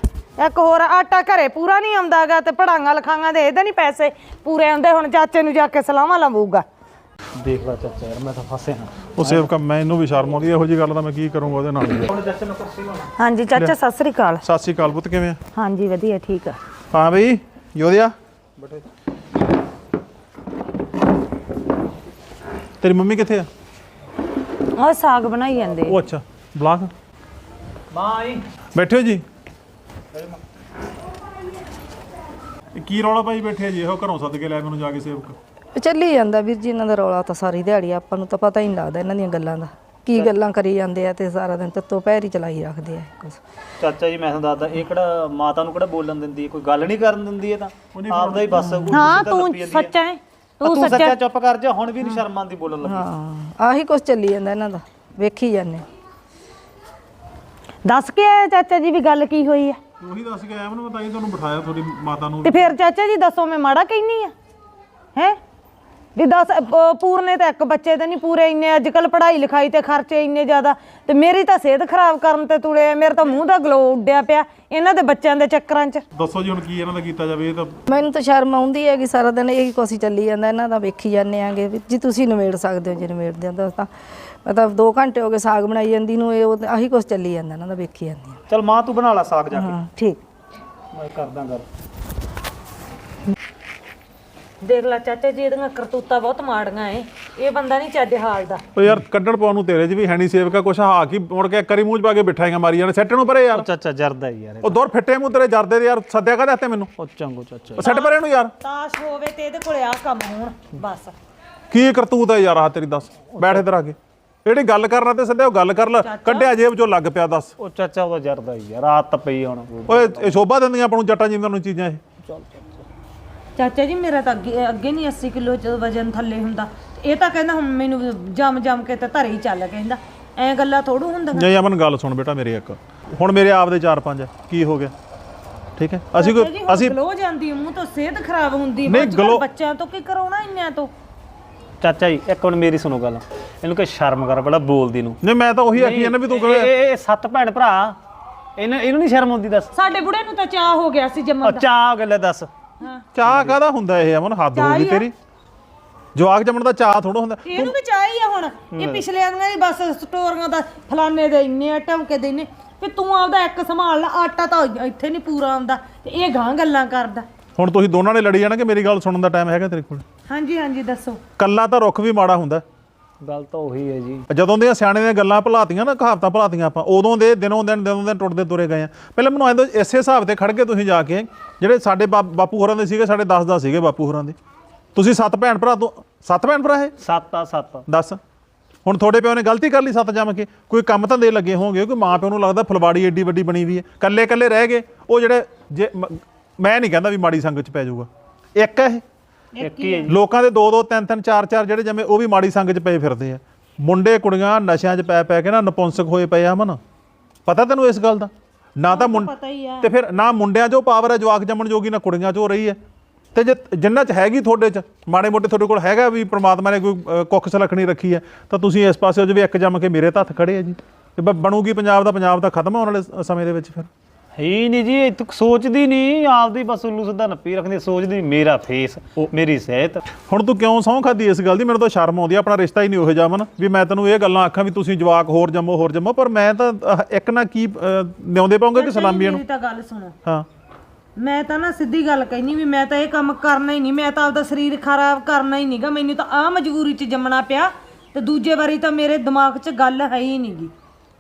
ਇੱਕ ਹੋਰ ਆਟਾ ਘਰੇ ਪੂਰਾ ਨਹੀਂ ਆਉਂਦਾਗਾ ਤੇ ਪੜਾਂਗਾ ਲਖਾਂਗਾ ਦੇ ਇਹਦੇ ਨਹੀਂ ਪੈਸੇ। ਪੂਰੇ ਆਉਂਦੇ ਹੁਣ ਚਾਚੇ ਨੂੰ ਜਾ ਕੇ ਸਲਾਹਾਂ ਲਵਾਊਗਾ ਦੇਖ ਲੈ ਚਾਚਾ ਯਾਰ ਮੈਂ ਤਾਂ ਫਸੇ ਹਾਂ। ਉਹ ਸੇਵਕਾ ਮੈਨੂੰ ਵੀ ਸ਼ਰਮ ਆਉਂਦੀ ਹੈ, ਇਹੋ ਜੀ ਗੱਲ ਦਾ ਮੈਂ ਕੀ ਕਰੂੰਗਾ ਉਹਦੇ ਨਾਲ। ਹਾਂਜੀ ਚਾਚਾ ਸਤਿ ਸ੍ਰੀ ਅਕਾਲ। ਸਤਿ ਸ਼੍ਰੀ ਅਕਾਲ ਪੁੱਤ ਕਿਵੇਂ ਆ? ਹਾਂਜੀ ਵਧੀਆ ਠੀਕ ਆ। ਹਾਂ ਬਈ ਯੋਧਿਆ? ਤੇਰੀ ਮੰਮੀ ਕਿੱਥੇ ਆ? ਉਹ ਸਾਗ ਬਣਾਈ ਜਾਂਦੇ। ਉਹ ਅੱਛਾ ਬਲਾਕ? ਮਾਂ ਆਈ। ਬੈਠੇ ਹੋ ਜੀ? ਇਹ ਕੀ ਰੌਲਾ ਪਾਈ ਬੈਠੇ ਆ ਜੀ? ਇਹੋ ਘਰੋਂ ਸੱਦ ਕੇ ਲੈ ਮੈਨੂੰ ਜਾ ਕੇ ਸੇਵਕ। ਚੱਲੀ ਜਾਂਦਾ ਵੀਰ ਜੀ ਇਹਨਾਂ ਦਾ ਰੌਲਾ ਤਾਂ ਸਾਰੀ ਦਿਹਾੜੀ ਆਪਾਂ ਨੂੰ ਤਾਂ ਪਤਾ ਹੀ ਨਹੀਂ ਲੱਗਦਾ ਇਹਨਾਂ ਦੀਆਂ ਗੱਲਾਂ ਦਾ। ਕੀ ਗੱਲਾਂ ਕਰੀ ਜਾਂਦੇ ਆ ਤੇ ਸਾਰਾ ਦਿਨ ਤੱਤੋਂ ਪੈਰ ਹੀ ਚਲਾਈ ਰੱਖਦੇ ਆ ਕੁਛ ਚਾਚਾ ਜੀ ਮੈਂ ਤੁਹਾਨੂੰ ਦੱਸਦਾ ਇਹ ਕਿਹੜਾ ਮਾਤਾ ਨੂੰ ਕਿਹੜਾ ਬੋਲਣ ਦਿੰਦੀ ਹੈ? ਕੋਈ ਗੱਲ ਨਹੀਂ ਕਰਨ ਦਿੰਦੀ ਹੈ ਤਾਂ? ਆਪਦਾ ਹੀ ਬਸ ਉਹ ਹਾਂ ਤੂੰ। ਸੱਚਾ ਹੈ। ਆ ਤੂੰ ਸੱਚਾ ਚੁੱਪ ਕਰ ਜਾ ਹੁਣ ਵੀ ਨਹੀਂ ਸ਼ਰਮ ਆਉਂਦੀ ਬੋਲਣ ਲੱਗੀ। ਹਾਂ ਆਹੀ ਕੁਛ ਚੱਲੀ ਜਾਂਦਾ ਇਹਨਾਂ ਦਾ ਵੇਖੀ ਜਾਂਦੇ ਦੱਸ ਕੇ ਆਇਆ ਚਾਚਾ ਜੀ ਵੀ ਗੱਲ ਕੀ ਹੋਈ ਆ? ਉਹੀ ਦੱਸ ਕੇ ਆਇਆ ਮੈਨੂੰ ਤਾਂ ਹੀ ਤੁਹਾਨੂੰ ਬਿਠਾਇਆ ਤੁਹਾਡੀ ਮਾਤਾ ਨੂੰ ਤੇ ਫਿਰ ਚਾਚਾ ਜੀ ਦੱਸੋ ਮੈਂ ਮਾੜਾ ਕਹਿਨੀ ਆ। ਹੈ? ਵੀ ਦੱਸ ਅਹ ਪੂਰਨੇ ਤਾਂ ਇੱਕ ਬੱਚੇ ਤੇ ਨਹੀਂ ਪੂਰੇ ਇੰਨੇ ਅੱਜ ਕੱਲ ਪੜ੍ਹਾਈ ਲਿਖਾਈ ਤੇ ਖਰਚੇ ਇੰਨੇ ਜ਼ਿਆਦਾ ਤੇ ਮੇਰੀ ਤਾਂ ਸਿਹਤ ਖਰਾਬ ਕਰਨ ਤੇ ਤੁਲੇ ਮੇਰੇ ਤਾਂ ਮੂੰਹ ਦਾ ਗਲੋ ਉੱਡਿਆ ਪਿਆ ਇਹਨਾਂ ਦੇ ਬੱਚਿਆਂ ਦੇ ਚੱਕਰਾਂ 'ਚ। ਦੱਸੋ ਜੀ ਹੁਣ ਕੀ ਇਹਨਾਂ ਦਾ ਕੀਤਾ ਜਾਵੇ ਇਹ ਤਾਂ ਮੈਨੂੰ ਤਾਂ ਸ਼ਰਮ ਆਉਂਦੀ ਹੈ ਕਿ ਸਾਰਾ ਦਿਨ ਇਹੀ ਕੁਛ ਹੀ ਚੱਲੀ ਜਾਂਦਾ ਇਹਨਾਂ ਦਾ ਵੇਖੀ ਜਾਂਦੇ ਆਂਗੇ ਜੀ ਤੁਸੀਂ ਨਿਮੇੜ ਸਕਦੇ ਹੋ ਜੀ ਨਿਮੇੜਦੇ ਹੋ ਤਾਂ ਤਾਂ ਮੈਂ ਤਾਂ 2 ਘੰਟੇ ਹੋ ਗਏ ਸਾਗ ਬਣਾਈ ਜਾਂਦੀ ਨੂੰ ਇਹ ਆਹੀ ਕੁਛ ਚੱਲੀ ਜਾਂਦਾ ਇਹਨਾਂ ਦਾ ਵੇਖੀ ਜਾਂਦੀ ਚਲ ਮਾਂ ਤੂੰ ਬਣਾ ਲੈ ਸਾਗ ਜਾ ਕੇ। ਹਾਂ ਠੀਕ। ਮੈਂ ਕਰਦਾ ਗੱਲ। ਦੇਖ ਲੈ ਚਾਚਾ ਜੀ ਇਹਦੀਆਂ ਕਰਤੂਤਾਂ ਬਹੁਤ ਮਾੜੀਆਂ ਏ ਇਹ ਬੰਦਾ ਨਹੀਂ ਚੱਜ ਹਾਲ ਦਾ। ਓ ਯਾਰ ਕੱਢਣ ਪਾਉਣ ਨੂੰ ਤੇਰੇ 'ਚ ਵੀ ਹੈ ਨਹੀਂ ਸੇਵਕਾ ਕੁਛ ਹਾ ਕੀ ਮੁੜ ਕੇ ਕਰੀ ਮੂੰਹ 'ਚ ਪਾ ਕੇ ਬਿਠਾਈਆਂ ਮਾਰੀ ਜਾਣੇ ਸੈੱਟ ਨੂੰ ਪਰੇ ਯਾਰ। ਚਾਚਾ ਜਰਦਾ ਹੀ ਯਾਰ ਇਹ। ਉਹ ਦੌਰ ਫਿੱਟੇ ਮੂੰਹ ਤੇਰੇ ਜਰਦੇ ਦੇ ਯਾਰ ਸੱਦਿਆ ਕਾਹਦੇ ਹੱਥੇ ਮੈਨੂੰ? ਉਹ ਚੰਗੋ ਚਾਚਾ। ਉਹ ਸੈੱਟ ਪਰੇ ਨੂੰ ਯਾਰ। ਤਾਸ਼ ਹੋਵੇ ਤੇ ਇਹਦੇ ਕੋਲੇ ਆ ਕੰਮ ਹੋਣ ਬਸ। ਕੀ ਕਰਤੂਤ ਹੈ ਯਾਰ ਆਹ ਤੇਰੀ ਦੱਸ। ਬੈਠ ਇੱਧਰ ਆ ਕੇ। ਜਿਹੜੀ ਗੱਲ ਕਰਨਾ ਤੇ ਸੱਦਿਆ ਉਹ ਗੱਲ ਕਰ ਲੈ। ਕੱਢਿਆ ਜੇਬ 'ਚੋਂ ਲੱਗ ਪਿਆ ਦੱਸ। ਉਹ ਚਾਚਾ ਉਹਦਾ ਜਰਦਾ ਹੀ ਯਾਰ ਆਤ ਪਈ ਹੁਣ। ਓਏ ਇਹ ਸ਼ੋਭਾ ਦਿੰਦੀਆਂ ਆਪਾਂ ਨੂੰ ਜੱਟਾਂ ਜਿੰਦਾਂ ਨੂੰ ਚੀਜ਼ਾਂ ਇਹ। ਚਾਚਾ ਜੀ ਮੇਰਾ ਤਾਂ ਅੱਗੇ ਅੱਗੇ ਨਹੀਂ 80 ਕਿਲੋ ਚ ਵਜਨ ਥੱਲੇ ਹੁੰਦਾ। ਇਹ ਤਾਂ ਕਹਿੰਦਾ ਹੁਣ ਮੈਨੂੰ ਜਮ ਜਮ ਕੇ ਤੇ ਧਰੇ ਹੀ ਚੱਲ ਕਹਿੰਦਾ। ਐ ਗੱਲਾਂ ਥੋੜੂ ਹੁੰਦੀਆਂ। ਨਹੀਂ ਅਮਨ ਗੱਲ ਸੁਣ ਬੇਟਾ ਮੇਰੀ ਇੱਕ। ਹੁਣ ਮੇਰੇ ਆਪ ਦੇ 4-5 ਹੈ ਕੀ ਹੋ ਗਿਆ? ਠੀਕ ਹੈ? ਅਸੀਂ ਕੋਈ ਹੁਣ ਅਸੀਂ ਗਲੋ ਜਾਂਦੀ ਮੂੰਹ ਤੋਂ ਸਿਹਤ ਖਰਾਬ ਹੁੰਦੀ। ਬੱਚਿਆਂ ਤੋਂ ਕੀ ਕਰਾਉਣਾ ਇੰਨਿਆਂ ਤੋਂ? ਚਾਚਾ ਜੀ ਇੱਕ ਮਿੰਟ ਮੇਰੀ ਸੁਣੋ ਗੱਲ। ਇਹਨੂੰ ਕੋਈ ਸ਼ਰਮ ਕਰ ਬੜਾ ਬੋਲਦੀ ਨੂੰ। ਨਹੀਂ ਮੈਂ ਤਾਂ ਉਹੀ ਆਖੀ ਜਾਂਦਾ ਵੀ ਤੂੰ ਇਹ- ਕਹੇ ਇਹ ਇਹ ਸੱਤ ਭੈਣ ਭਰਾ। ਇਹਨੂੰ ਇਹਨੂੰ ਨਹੀਂ ਸ਼ਰਮ ਆਉਂਦੀ ਦੱਸ। ਸਾਡੇ ਬੁੜੇ ਨੂੰ ਤਾਂ ਚਾਹ ਹੋ ਗਿਆ ਸੀ ਜੰਮਣ ਦਾ। ਚਾਹ ਗੱਲੇ ਦੱਸ। ਚਾਹ ਕਾਹਦਾ ਹੁੰਦਾ ਇਹ ਅਮਨ? ਹੱਦ ਹੋ ਗਈ ਤੇਰੀ। ਜਵਾਕ ਜੰਮਣ ਦਾ ਚਾਹ ਥੋੜਾ ਹੁੰਦਾ। ਇਹਨੂੰ ਵੀ ਚਾਹ ਹੀ ਆ ਹੁਣ। ਇਹ ਪਿਛਲੇ ਆਂਦੀਆਂ ਦੀ ਬਸ ਸਟੋਰੀਆਂ ਦਾ ਫਲਾਣੇ ਦੇ ਇੰਨੇ ਆ ਟਮਕੇ ਦੇ ਇੰਨੇ। ਵੀ ਤੂੰ ਆਪਦਾ ਇੱਕ ਸੰਭਾਲ ਲੈ ਆਟਾ ਤਾਂ ਇੱਥੇ ਨਹੀਂ ਪੂਰਾ ਆਉਂਦਾ ਤੇ ਇਹ ਗਾਂ ਗੱਲਾਂ ਕਰਦਾ। ਹੁਣ ਤੁਸੀਂ ਦੋਨਾਂ ਨੇ ਲੜੀ ਜਾਣਾ ਕਿ ਮੇਰੀ ਗੱਲ ਸੁਣਨ ਦਾ ਟਾਈਮ ਹੈਗਾ ਤੇਰੇ ਕੋਲ? ਹਾਂਜੀ ਹਾਂਜੀ ਦੱਸੋ। ਕੱਲਾ ਤਾਂ ਰੁੱਖ ਵੀ ਮਾੜਾ ਹੁੰਦਾ। ਗੱਲ ਤਾਂ ਉਹੀ ਹੈ ਜੀ। ਜਦੋਂ ਦੀਆਂ ਸਿਆਣੇ ਦੀਆਂ ਗੱਲਾਂ ਭੁਲਾਤੀਆਂ ਨਾ ਕਹਾਵਤਾਂ ਭੁਲਾਤੀਆਂ ਆਪਾਂ ਉਦੋਂ ਦੇ ਦਿਨੋਂ ਦਿਨ ਦਿਨੋਂ ਦਿਨ ਟੁੱਟਦੇ ਤੁਰੇ ਗਏ ਆ। ਪਹਿਲਾਂ ਮੈਨੂੰ ਆਂਦਾ ਇਸੇ ਹਿਸਾਬ ਤੇ ਖੜ ਕੇ ਤੁਸੀਂ ਜਾ ਕੇ ਜਿਹੜੇ ਸਾਡੇ ਬਾਪੂ ਹੋਰਾਂ ਦੇ ਸੀਗੇ ਸਾਡੇ 10 10 ਸੀਗੇ ਬਾਪੂ ਹੋਰਾਂ ਦੇ। ਤੁਸੀਂ ਸੱਤ ਭੈਣ ਭਰਾ ਤੋਂ ਸੱਤ ਭੈਣ ਭਰਾ ਹੈ ਸੱਤ ਆ ਸੱਤ ਦੱਸ। ਹੁਣ ਤੁਹਾਡੇ ਪਿਓ ਨੇ ਗਲਤੀ ਕਰ ਲਈ ਸੱਤ ਜੰਮ ਕੇ। ਕੋਈ ਕੰਮ ਧੰਦੇ ਲੱਗੇ ਹੋਣਗੇ ਕੋਈ ਮਾਂ ਪਿਓ ਨੂੰ ਲੱਗਦਾ ਫਲਵਾੜੀ ਏਡੀ ਵੱਡੀ ਬਣੀ ਵੀ ਹੈ। ਕੱਲੇ ਕੱਲੇ ਰਹਿ ਗਏ ਉਹ ਜਿਹੜੇ ਜੇ ਮ- ਨਹੀਂ ਕਹਿੰਦਾ ਵੀ ਮਾੜੀ ਸੰਗਤ ਚ ਪੈ ਜਾਊਗਾ। ਇੱਕ ਹੈ ਇੱਕ ਹੀ ਹੈ ਜੀ। ਲੋਕਾਂ ਦੇ ਦੋ ਦੋ ਤਿੰਨ ਤਿੰਨ ਚਾਰ ਚਾਰ ਜਿਹੜੇ ਜੰਮੇ ਉਹ ਵੀ ਮਾੜੀ ਸੰਗਤ ਚ ਪਏ ਫਿਰਦੇ ਆ। ਮੁੰਡੇ ਕੁੜੀਆਂ ਨਸ਼ਿਆਂ 'ਚ ਪੈ ਪੈ ਕੇ ਨਾ ਨਪੁੰਸਕ ਹੋਏ ਪਏ ਆ ਮਨ ਪਤਾ ਤੈਨੂੰ ਇਸ ਗੱਲ ਦਾ? ਨਾ ਤਾਂ ਮੁੰਡ ਪਤਾ ਹੀ ਆ। ਤੇ ਫਿਰ ਨਾ ਮੁੰਡਿਆਂ 'ਚੋਂ ਪਾਵਰ ਹੈ ਜਵਾਕ ਜੰਮਣ ਜੋਗੀ ਨਾ ਕੁੜੀਆਂ 'ਚੋਂ ਰਹੀ ਹੈ ਤੇ ਜੇ ਜਿੰਨਾ 'ਚ ਹੈਗੀ ਤੁਹਾਡੇ 'ਚ ਮਾੜੇ ਮੋਟੇ ਤੁਹਾਡੇ ਕੋਲ ਹੈਗਾ ਵੀ ਪ੍ਰਮਾਤਮਾ ਨੇ ਕੋਈ ਅ, ਕੁੱਖ ਸਲਖਣੀ ਰੱਖੀ ਹੈ ਤਾਂ ਤੁਸੀਂ ਇਸ ਪਾਸੇ ਹੋ ਜਿਵੇਂ ਇੱਕ ਜੰਮ ਕੇ ਮੇਰੇ ਤਾਂ ਹੱਥ ਖੜੇ ਆ ਜੀ। ਤੇ ਬ- ਬਣੂਗੀ ਪੰਜਾਬ ਦਾ ਪੰਜਾਬ ਤਾਂ ਖਤਮ ਹੋਣ ਵਾਲੇ ਸ- ਸਮੇਂ ਦੇ ਵਿੱਚ ਫਿਰ। ਹੈ ਨਹੀਂ ਜੀ ਇਹ ਤੂੰ ਸੋਚਦੀ ਨਹੀਂ ਆਪਦੀ ਬਸ ਉੱਲੂ ਸਿੱਧਾ ਨੱਪੀ ਰੱਖਦੀ ਸੋਚਦੀ ਮੇਰਾ ਫੇਸ ਮੇਰੀ ਸਿਹਤ। ਹੁਣ ਤੂੰ ਕਿਉਂ ਸਹੁੰ ਖਾਦੀ ਇਸ ਗੱਲ ਦੀ? ਮੈਨੂੰ ਤਾਂ ਸ਼ਰਮ ਆਉਂਦੀ ਆ ਆਪਣਾ ਰਿਸ਼ਤਾ ਹੀ ਨਹੀਂ ਉਹੋ ਜਿਹਾ ਮਨ ਵੀ ਮੈਂ ਤੈਨੂੰ ਇਹ ਗੱਲਾਂ ਆਖਾਂ ਵੀ ਤੁਸੀਂ ਜਵਾਕ ਹੋਰ ਜੰਮੋ ਹੋਰ ਜੰਮੋ ਪਰ ਮੈਂ ਤਾਂ ਅਹ, ਇੱਕ ਨਾ ਕੀ ਅਹ, ਨਿਆਉਂਦੇ ਪਾਉਂਗੇ ਕਿ ਸਲਾਮੀਆਂ ਨੂੰ? ਮੇਰੀ ਤਾਂ ਗੱਲ ਸੁਣੋ। ਹਾਂ। ਮੈਂ ਤਾਂ ਨਾ ਸਿੱਧੀ ਗੱਲ ਕਹਿਨੀ ਵੀ ਮੈਂ ਤਾਂ ਇਹ ਕੰਮ ਕਰਨਾ ਹੀ ਨਹੀਂ ਮੈਂ ਤਾਂ ਆਪਦਾ ਸਰੀਰ ਖਰਾਬ ਕਰਨਾ ਹੀ ਨਹੀਂਗਾ ਮੈਨੂੰ ਤਾਂ ਆ ਮਜਬੂਰੀ 'ਚ ਜੰਮਣਾ ਪਿਆ ਤੇ ਦੂਜੇ ਵਾਰੀ ਤਾਂ ਮੇਰੇ ਦਿਮਾਗ 'ਚ ਗੱਲ ਹੈ ਹੀ ਨਹੀਂਗੀ।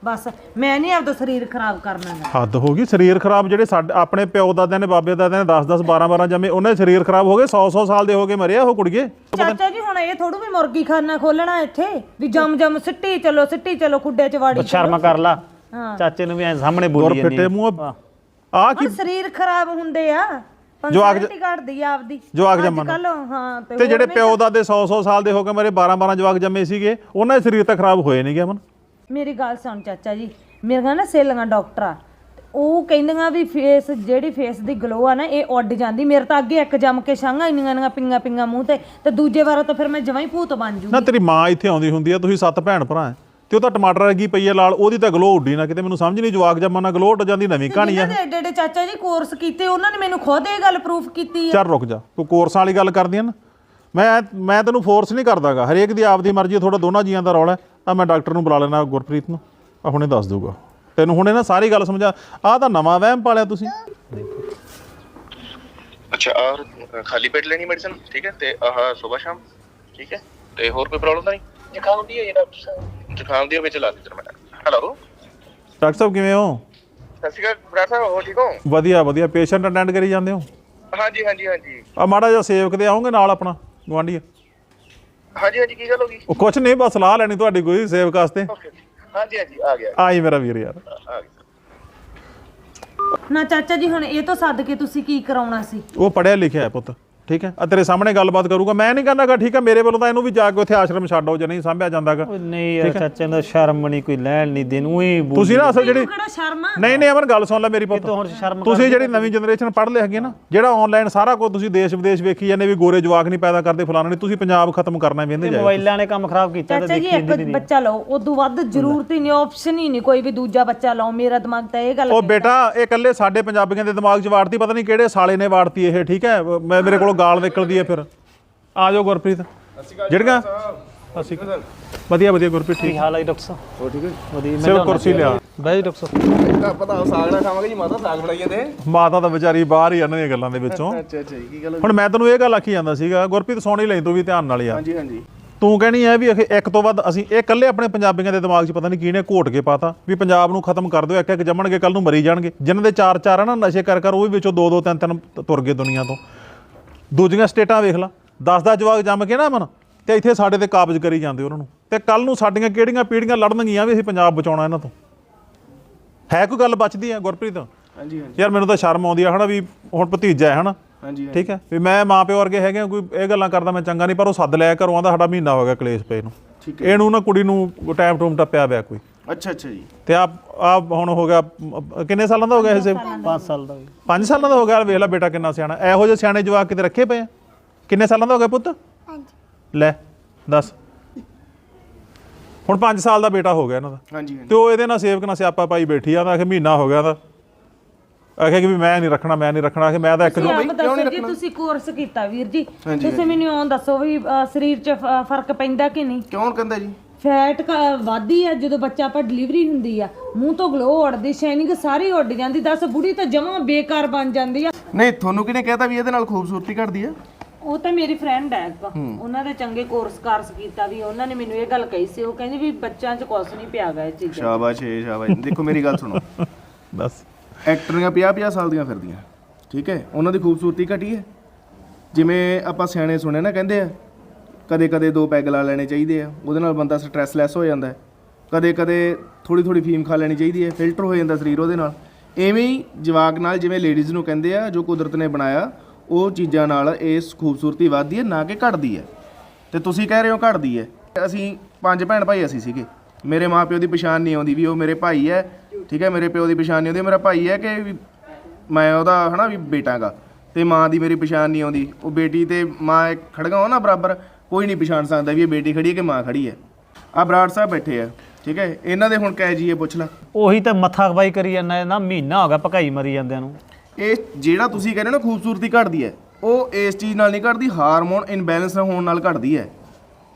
ਬਸ ਮੈਂ ਨਹੀਂ ਆਪਦਾ ਸਰੀਰ ਖਰਾਬ ਕਰਨਾ ਗਾ। ਹੱਦ ਹੋ ਗਈ ਸਰੀਰ ਖਰਾਬ ਜਿਹੜੇ ਸਾਡੇ ਆਪਣੇ ਪਿਓ ਦਾਦਿਆਂ ਨੇ ਬਾਬੇ ਦਾਦਿਆਂ ਨੇ 10 10 12 12 ਜੰਮੇ ਉਹਨਾਂ ਦੇ ਸਰੀਰ ਖਰਾਬ ਹੋ ਗਏ 100 100 ਸਾਲ ਦੇ ਹੋ ਗਏ ਮਰਿਆ ਉਹ ਕੁੜੀਏ। ਚਾਚਾ ਜੀ ਹੁਣ ਇਹ ਥੋੜੂ ਵੀ ਮੁਰਗੀ ਖਾਨਾ ਖੋਲਣਾ ਇੱਥੇ ਵੀ ਜੰਮ ਜੰਮ ਸਿੱਟੀ ਚਲੋ ਸਿੱਟੀ ਚਲੋ ਖੁੱਡੇ 'ਚ ਵਾੜੀ ਸ਼ਰਮ ਕਰ ਲਾ। ਚਾਚੇ ਨੂੰ ਵੀ ਐ ਸਾਹਮਣੇ ਔਰ ਬੋਲੀ ਜਾਂਦੀ ਫਿੱਟੇ ਮੂੰਹ ਆ ਕੀ ਹੁਣ ਸਰੀਰ ਖਰਾਬ ਹੁੰਦੇ ਆ। ਜਵਾਕ ਜ- ਪੰਸਾਇਤੀ ਘਟਦੀ ਆ ਆਪਦੀ। ਜਵਾਕ ਜੰਮਣ ਕੱਲ ਹਾਂ ਤੇ ਜਿਹੜੇ ਪਿਓ ਦਾਦੇ 100 100 ਸਾਲ ਦੇ ਹੋ ਗਏ ਮੇਰੇ 12 12 ਜਵਾਕ ਜੰਮੇ ਸੀਗੇ ਉਹਨਾਂ ਦੇ ਸਰੀਰ ਤਾਂ ਖਰਾਬ ਹੋਏ ਨਹੀਂ ਗਏ ਮਨ ਮੇਰੀ ਗੱਲ ਸੁਣ ਚਾਚਾ ਜੀ ਮੇਰੀਆਂ ਨਾ ਸੇਲੀਆਂ ਡਾਕਟਰ ਆ। ਤੇ ਉਹ ਕਹਿੰਦੀਆਂ ਵੀ ਫੇਸ ਜਿਹੜੀ ਫੇਸ ਦੀ ਗਲੋ ਆ ਨਾ ਇਹ ਉੱਡ ਜਾਂਦੀ। ਮੇਰੇ ਤਾਂ ਅੱਗੇ ਇੱਕ ਜੰਮ ਕੇ ਛਾਂਗਾ ਇੰਨੀਆਂ ਇੰਨੀਆਂ ਪਿੰਗਾ ਪਿੰਗਾ ਮੂੰਹ ਤੇ। ਤੇ ਦੂਜੇ ਵਾਰ ਤਾਂ ਫਿਰ ਮੈਂ ਜਮਾਂ ਹੀ ਭੂਤ ਬਣ ਜੂ ਨਾ ਤੇਰੀ ਮਾਂ ਇੱਥੇ ਆਉਂਦੀ ਹੁੰਦੀ ਆ ਤੁਸੀਂ ਸੱਤ ਭੈਣ ਭਰਾ ਹੈ ਤੇ ਉਹ ਤਾਂ ਟਮਾਟਰ ਵਰਗੀ ਪਈ ਆ ਲਾਲ ਉਹਦੀ ਤਾਂ ਗਲੋ ਉੱਡੀ ਨਾ ਕਿਤੇ। ਮੈਨੂੰ ਸਮਝ ਨਹੀਂ ਜਵਾਕ ਜੰਮਾ ਨਾ ਗਲੋ ਉੱਡ ਜਾਂਦੀ ਨਵੀਂ ਕਹਾਣੀ ਆ। ਜਿਹਨਾਂ ਦੇ ਏਡੇ ਏਡੇ ਚਾਚਾ ਜੀ ਕੋਰਸ ਕੀਤੇ ਉਹਨਾਂ ਨੇ ਮੈਨੂੰ ਖੁਦ ਇਹ ਗੱਲ ਪ੍ਰੂਫ ਕੀਤੀ ਆ। ਚੱਲ ਰੁਕ ਜਾ ਤੂੰ ਕੋਰਸਾਂ ਵਾਲੀ ਗੱਲ ਕਰਦੀ ਆ ਨਾ। ਮੈਂ ਮੈਂ ਤੈਨੂੰ ਫੋਰਸ ਨਹੀਂ ਕਰਦਾਗਾ। ਹਰੇਕ ਦੀ ਆਪਦੀ ਮਰਜ਼ੀ ਹੈ, ਤੁਹਾਡਾ ਦੋਨਾਂ ਜੀਆਂ ਦਾ ਰੌਲਾ ਹੈ। ਆ ਮੈਂ ਡਾਕਟਰ ਨੂੰ ਬੁਲਾ ਲੈਣਾ ਗੁਰਪ੍ਰੀਤ ਨੂੰ। ਆ ਹੁਣੇ ਦੱਸ ਦੂਗਾ ਤੈਨੂੰ ਹੁਣੇ ਨਾ ਸਾਰੀ ਗੱਲ ਸਮਝਾ। ਆ ਤਾਂ ਨਵਾਂ ਵਹਿਮ ਪਾਲਿਆ ਤੁਸੀਂ। ਅੱਛਾ ਔਰ ਖਾਲੀ ਪੇਟ ਲੈਣੀ ਮੈਡੀਸਨ ਠੀਕ ਹੈ? ਤੇ ਆਹ ਸਵੇਰ ਸ਼ਾਮ ਠੀਕ ਹੈ? ਤੇ ਹੋਰ ਕੋਈ ਪ੍ਰੋਬਲਮ ਤਾਂ ਨਹੀਂ? ਜ਼ੁਕਾਮ ਦੀ ਹੈ ਡਾਕਟਰ ਸਾਹਿਬ। ਜ਼ੁਕਾਮ ਦੀ ਵਿੱਚ ਲਾ ਦਿੱਤੀ ਮੈਂ। ਹੈਲੋ ਡਾਕਟਰ ਸਾਹਿਬ ਕਿਵੇਂ ਹੋ? ਸਤਿ ਸ਼੍ਰੀ ਅਕਾਲ ਡਾਕਟਰ ਸਾਹਿਬ ਹੋ ਠੀਕ ਹੋ? ਵਧੀਆ ਵਧੀਆ। ਪੇਸ਼ੈਂਟ ਅਟੈਂਡ ਕਰੀ ਜਾਂਦੇ ਹੋ? ਹਾਂਜੀ ਹਾਂਜੀ ਹਾਂਜੀ। ਆ ਮਾੜਾ ਜਿਹਾ ਸੇਵਕ ਦੇ ਆਉਂਗੇ ਨਾਲ ਆਪਣਾ। ਗਵਾਂਢੀ ਹਾਂਜੀ ਹਾਂਜੀ ਕੀ ਗੱਲ ਹੋ ਗਈ? ਉਹ ਕੁਛ ਨਹੀਂ ਬਸ ਸਲਾਹ ਲੈਣੀ ਤੁਹਾਡੀ ਕੋਈ ਸੇਵਕ ਵਾਸਤੇ। ਓਕੇ ਹਾਂਜੀ ਹਾਂਜੀ ਆ ਗਿਆ। ਆਈ ਮੇਰਾ ਵੀਰ ਯਾਰ। ਆ ਗਿਆ। ਨਾ ਚਾਚਾ ਜੀ ਹੁਣ ਇਹ ਤੋਂ ਸੱਦ ਕੇ ਤੁਸੀਂ ਕੀ ਕਰਾਉਣਾ ਸੀ? ਉਹ ਪੜਿਆ ਲਿਖਿਆ ਹੈ ਪੁੱਤ। ਠੀਕ ਹੈ? ਆ ਤੇਰੇ ਸਾਹਮਣੇ ਗੱਲਬਾਤ ਕਰੂਗਾ। ਮੈਂ ਨਹੀਂ ਕਹਿੰਦਾਗਾ ਠੀਕ ਹੈ ਮੇਰੇ ਵੱਲੋਂ ਤਾਂ ਇਹਨੂੰ ਵੀ ਜਾ ਕੇ ਉੱਥੇ ਆਸ਼ਰਮ ਛੱਡੋ ਜੇ ਨਹੀਂ ਸਾਂਭਿਆ ਜਾਂਦਾਗਾ ਨਹੀਂ ਯਾਰ ਚਾਚੇ ਦਾ ਸ਼ਰਮ ਨਹੀਂ ਕੋਈ ਲੈਣ ਨਹੀਂ ਦੇਣ ਉਹੀ ਤੁਸੀਂ ਨਾ ਅਸਲ ਜਿਹੜੀ ਨਹੀਂ ਨਹੀਂ ਅਮਨ ਗੱਲ ਸੁਣ ਲੈ ਮੇਰੀ ਪੁੱਤ। ਤੂੰ ਹੁਣ ਸ਼ਰਮ ਤੁਸੀਂ ਜਿਹੜੀ ਨਵੀਂ ਜਨਰੇਸ਼ਨ ਪੜ੍ਹ ਲਿਆ ਹੈਗੇ ਨਾ ਜਿਹੜਾ ਆਨਲਾਈਨ ਸਾਰਾ ਕੁਝ ਤੁਸੀਂ ਦੇਸ਼ ਵਿਦੇਸ਼ ਵੇਖੀ ਜਾਂਦੇ ਵੀ ਗੋਰੇ ਜਵਾਕ ਨਹੀਂ ਪੈਦਾ ਕਰਦੇ ਫਲਾਣਾ ਨਹੀਂ ਤੁਸੀਂ ਪੰਜਾਬ ਖਤਮ ਕਰਨਾ ਵੇਂਦੇ ਜਾਏ ਮੋਬਾਈਲਾਂ ਨੇ ਕੰਮ ਖਰਾਬ ਕੀਤਾ ਤਾਂ ਚਾਚਾ ਜੀ ਦੇਖੀ ਇੱਕ ਬੱਚਾ ਲਓ ਉਦੋਂ ਵੱਧ ਜ਼ਰੂਰਤ ਹੀ ਨਹੀਂ ਆਪਸ਼ਨ ਹੀ ਨਹੀਂ ਕੋਈ ਵੀ ਦੂਜਾ ਬੱਚਾ ਲਓ ਮੇਰਾ ਦਿਮਾਗ ਤਾਂ ਇਹ ਗੱਲ ਉਹ ਬੇਟਾ ਇਹ ਇਕੱਲੇ ਸਾਡੇ ਪੰਜਾਬੀਆਂ ਦੇ ਦਿਮਾਗ 'ਚ ਵਾੜਤੀ ਪਤਾ ਨਹੀਂ ਕਿਹੜੇ ਸਾਲੇ ਨੇ ਵਾੜਤੀ ਇਹ ਠੀਕ ਹੈ? ਮੈਂ ਮੇਰੇ ਕੋਲੋਂ ਗਾਲ ਨਿਕਲਦੀ ਹੈ ਫਿਰ। ਆ ਜਾਓ ਗੁਰਪ੍ਰੀਤ। ਜਿਹੜੀਆਂ ਅਸੀਂ ਵਧੀਆ ਵਧੀਆ ਗੁਰਪ੍ਰੀਤ ਠੀਕ। ਕੀ ਹਾਲ ਹੈ ਡਾਕਟਰ ਸਾਹਿਬ? ਹੋ ਠੀਕ ਹੈ ਵਧੀਆ ਸਿਰ ਕੁਰਸੀ ਲਿਆ। ਬਾਈ ਡਾਕਟਰ ਸਾਹਿਬ। ਪਤਾ ਸਾਗ ਨਾ ਖਾਵਾਂਗੇ ਜੀ ਮਾਤਾ ਸਾਗ ਬਣਾਈ ਜਾਂਦੇ ਮਾਤਾ ਤਾਂ ਵਿਚਾਰੀ ਬਾਹਰ ਹੀ ਆ ਇਹਨਾਂ ਦੀਆਂ ਗੱਲਾਂ ਦੇ ਵਿੱਚੋਂ। ਅੱਛਾ ਅੱਛਾ ਜੀ ਕੀ ਗੱਲ ਹੁਣ ਮੈਂ ਤੈਨੂੰ ਇਹ ਗੱਲ ਆਖੀ ਜਾਂਦਾ ਸੀਗਾ ਗੁਰਪ੍ਰੀਤ ਸੁਣ ਹੀ ਲਈ ਤੂੰ ਵੀ ਧਿਆਨ ਨਾਲ ਯਾਰ ਹਾਂਜੀ ਹਾਂਜੀ। ਤੂੰ ਕਹਿਣੀ ਹੈ ਵੀ ਇੱਕ ਤੋਂ ਵੱਧ ਅਸੀਂ ਇਹ ਇਕੱਲੇ ਆਪਣੇ ਪੰਜਾਬੀਆਂ ਦੇ ਦਿਮਾਗ 'ਚ ਪਤਾ ਨਹੀਂ ਕਿਹਨੇ ਘੋਟ ਕੇ ਪਾਤਾ ਵੀ ਪੰਜਾਬ ਨੂੰ ਖਤਮ ਕਰ ਦਿਓ ਇੱਕ ਇੱਕ ਜੰਮਣਗੇ ਕੱਲ ਨੂੰ ਮਰੀ ਜਾਣਗੇ। ਜਿਨ੍ਹਾਂ ਦੇ ਚਾਰ ਚਾਰ ਆ ਨਾ ਨਸ਼ੇ ਕਰ ਕਰ ਉਹ ਵੀ ਵਿੱਚੋਂ ਦੋ ਦੋ ਤਿੰਨ ਤਿੰਨ ਤ- ਤੁਰ ਗਏ ਦੁਨੀਆ ਤੋਂ। ਦੂਜੀਆਂ ਸਟੇਟਾਂ ਵੇਖ ਲਾ 10 10 ਜਵਾਕ ਜੰਮ ਕੇ ਨਾ ਮਨ ਤੇ ਇੱਥੇ ਸਾਡੇ ਤੇ ਕਾਬਜ਼ ਕਰੀ ਜਾਂਦੇ ਉਹਨਾਂ ਨੂੰ। ਤੇ ਕੱਲ ਨੂੰ ਸਾਡੀਆਂ ਕਿਹੜੀਆਂ ਪੀੜ੍ਹੀਆਂ ਲੜਨਗੀਆਂ ਵੀ ਅਸੀਂ ਪੰਜਾਬ ਬਚਾਉਣਾ ਇਹਨਾਂ ਤੋਂ। ਹੈ ਕੋਈ ਗੱਲ ਬਚਦੀ ਹੈ ਗੁਰਪ੍ਰੀਤ? ਹਾਂਜੀ ਹਾਂਜੀ। ਯਾਰ ਮੈਨੂੰ ਤਾਂ ਸ਼ਰਮ ਆਉਂਦੀ ਆ ਹਨਾ ਵੀ ਹੁਣ ਭਤੀਜਾ ਹੈ ਹਨਾ? ਹਾਂਜੀ ਠੀਕ ਹੈ? ਵੀ ਮੈਂ ਮਾਂ ਪਿਓ ਵਰਗੇ ਹੈਗੇ ਆ, ਕੋਈ ਇਹ ਗੱਲਾਂ ਕਰਦਾ ਮੈਂ ਚੰਗਾ ਨਹੀਂ ਪਰ ਉਹ ਸੱਦ ਲਿਆ ਘਰੋਂ ਆਂਦਾ ਸਾਡਾ ਮਹੀਨਾ ਹੋ ਗਿਆ ਕਲੇਸ਼ ਪਏ ਨੂੰ। ਠੀਕ ਇਹਨੂੰ ਨਾ ਕੁੜੀ ਨੂੰ ਟਾਈਮ ਟੂਮ ਟੱਪਿਆ ਪਿਆ ਕੋਈ। ਅੱਛਾ ਅੱਛਾ ਜੀ। ਤੇ ਆ ਆ ਹੁਣ ਹੋ ਗਿਆ ਕਿੰਨੇ ਸਾਲਾਂ ਦਾ ਹੋ ਗਿਆ ਇਹ ਸੇ 5 ਸਾਲ ਦਾ ਵੀ 5 ਸਾਲਾਂ ਦਾ ਹੋ ਗਿਆ ਵੇਖ ਲੈ ਬੇਟਾ ਕਿੰਨਾ ਸਿਆਣਾ। ਇਹੋ ਜਿਹੇ ਸਿਆਣੇ ਜਵਾਕ ਕਿਤੇ ਰੱਖੇ ਪਏ ਆ? ਕਿੰਨੇ ਸਾਲਾਂ ਦਾ ਹੋ ਗਿਆ ਪੁੱਤ? ਲੈ ਦੱਸ। ਹੁਣ 5 ਸਾਲ ਦਾ ਬੇਟਾ ਹੋ ਗਿਆ ਇਹਨਾਂ ਦਾ। ਹਾਂਜੀ ਹਾਂਜੀ। ਤੇ ਉਹ ਇਹਦੇ ਨਾਲ ਸੇਵਕ ਨਾਲ ਸਿਆਪਾ ਪਾਈ ਬੈਠੀ ਆ ਆਖੇ ਮਹੀਨਾ ਹੋ ਗਿਆ ਦਾ ਆਖੇ ਕਿ ਵੀ ਮੈਂ ਨਹੀਂ ਰੱਖਣਾ ਮੈਂ ਨਹੀਂ ਰੱਖਣਾ ਕਿ ਮੈਂ ਤਾਂ ਇੱਕ ਤੁਸੀਂ ਆਪ ਦੱਸੋ ਜੀ ਤੁਸੀਂ ਕੋਰਸ ਕੀਤਾ ਵੀਰ ਜੀ। ਹਾਂਜੀ, ਤੁਸੀਂ ਮੈਨੂੰ ਉਹ ਦੱਸੋ ਵੀ ਅ, ਸਰੀਰ 'ਚ ਫ- ਫ਼ਰਕ ਪੈਂਦਾ ਕਿ ਨਹੀਂ? ਕਿਉਂ ਕਹਿੰਦਾ ਜੀ? ਫੈਟ ਵਾਧੀ ਆ ਜਦੋਂ ਬੱਚਾ ਆਪਾਂ ਡਿਲੀਵਰੀ ਹੁੰਦੀ ਆ ਮੂੰਹ ਤੋਂ ਗਲੋ ਉੱਡਦੀ ਸ਼ਾਈਨਿੰਗ ਸਾਰੀ ਉੱਡ ਜਾਂਦੀ ਦੱਸ ਬੁੜੀ ਤਾਂ ਜਮਾਂ ਬੇਕਾਰ ਬਣ ਜਾਂਦੀ ਆ। ਨਹੀਂ ਤੁਹਾਨੂੰ ਕਿਹਨੇ ਕਹਿਤਾ ਵੀ ਇਹਦੇ ਨਾਲ ਖੂਬਸੂਰਤੀ ਘਟਦੀ ਆ? ਉਹ ਤਾਂ ਮੇਰੀ ਫਰੈਂਡ ਹੈ ਇੱਕ। ਉਹਨਾਂ ਦੇ ਚੰਗੇ ਕੋਰਸ ਕਾਰਸ ਕੀਤਾ ਵੀ ਉਹਨਾਂ ਨੇ ਮੈਨੂੰ ਇਹ ਗੱਲ ਕਹੀ ਸੀ ਉਹ ਕਹਿੰਦੀ ਵੀ ਬੱਚਿਆਂ 'ਚ ਕੁਛ ਨਹੀਂ ਪਿਆ ਗਾ ਇਹ ਚੀਜ਼ਾਂ ਸ਼ਾਬਾਸ਼ ਏ ਸ਼ਾਬਾਸ਼। ਦੇਖੋ ਮੇਰੀ ਗੱਲ ਸੁਣੋ। ਦੱਸ ਐਕਟਰੀਆਂ 50 50 ਸਾਲ ਦੀਆਂ ਫਿਰਦੀਆਂ। ਠੀਕ ਹੈ? ਉਹਨਾਂ ਦੀ ਖੂਬਸੂਰਤੀ ਘਟੀ ਹੈ? ਜਿਵੇਂ ਆਪਾਂ ਸਿਆਣੇ ਸੁਣੇ ਨਾ ਕਹਿੰਦੇ ਆ ਕਦੇ ਕਦੇ ਦੋ ਪੈਗ ਲਾ ਲੈਣੇ ਚਾਹੀਦੇ ਆ, ਉਹਦੇ ਨਾਲ ਬੰਦਾ ਸਟ੍ਰੈਸਲੈਸ ਹੋ ਜਾਂਦਾ ਹੈ। ਕਦੇ ਕਦੇ ਥੋੜੀ ਥੋੜੀ ਫੀਮ ਖਾ ਲੈਣੀ ਚਾਹੀਦੀ ਹੈ ਫਿਲਟਰ ਹੋ ਜਾਂਦਾ ਸਰੀਰ ਉਹਦੇ ਨਾਲ। ਐਵੇਂ ਹੀ ਜਵਾਕ ਨਾਲ ਜਿਵੇਂ ਲੇਡੀਜ਼ ਨੂੰ ਕਹਿੰਦੇ ਆ, ਜੋ ਕੁਦਰਤ ਨੇ ਬਣਾਇਆ, ਉਹ ਚੀਜ਼ਾਂ ਨਾਲ ਇਸ ਖੂਬਸੂਰਤੀ ਵੱਧਦੀ ਹੈ, ਨਾ ਕਿ ਘਟਦੀ ਹੈ। ਤੇ ਤੁਸੀਂ ਕਹਿ ਰਹੇ ਹੋ ਘਟਦੀ ਹੈ। ਅਸੀਂ ਪੰਜ ਭੈਣ ਭਾਈ ਅਸੀਂ ਸੀਗੇ। ਮੇਰੇ ਮਾਪਿਓ ਦੀ ਪਛਾਣ ਨਹੀਂ ਆਉਂਦੀ ਵੀ ਉਹ ਮੇਰੇ ਭਾਈ ਹੈ, ਠੀਕ ਹੈ, ਮੇਰੇ ਪਿਓ ਦੀ ਪਛਾਣ ਨਹੀਂ ਆਉਂਦੀ, ਮੇਰਾ ਭਾਈ ਹੈ ਕਿ ਵੀ ਮੈਂ ਉਹਦਾ ਹਨਾ ਵੀ ਬੇਟਾਗਾ ਤੇ ਮਾਂ ਦੀ ਮੇਰੀ ਪਛਾਣ ਨਹੀਂ ਆਉਂਦੀ। ਉਹ ਬੇਟੀ ਤੇ ਮਾਂ ਖੜਗਾ ਹੋ ਨਾ ਬਰਾਬਰ ਕੋਈ ਨਹੀਂ ਪਛਾਣ ਸਕਦਾ ਵੀ ਇਹ ਬੇਟੀ ਖੜੀ ਹੈ ਕਿ ਮਾਂ ਖੜੀ ਹੈ। ਆ ਬਰਾੜ ਸਾਹਿਬ ਬੈਠੇ ਆ ਠੀਕ ਹੈ? ਇਹਨਾਂ ਦੇ ਹੁਣ ਕਹਿ ਜੀਏ ਪੁੱਛ ਲੈ। ਉਹੀ ਤਾਂ ਮੱਥਾ ਖਵਾਈ ਕਰੀ ਜਾਂਦਾ ਨਾ ਮਹੀਨਾ ਹੋ ਗਿਆ ਭਕਾਈ ਮਰੀ ਜਾਂਦਿਆਂ ਨੂੰ। ਇਹ ਜਿਹੜਾ ਤੁਸੀਂ ਕਹਿੰਦੇ ਨਾ ਖੂਬਸੂਰਤੀ ਘਟਦੀ ਹੈ ਉਹ ਇਸ ਚੀਜ਼ ਨਾਲ ਨਹੀਂ ਘਟਦੀ ਹਾਰਮੋਨ ਇਨਬੈਲੈਂਸ ਹੋਣ ਨਾਲ ਘਟਦੀ ਹੈ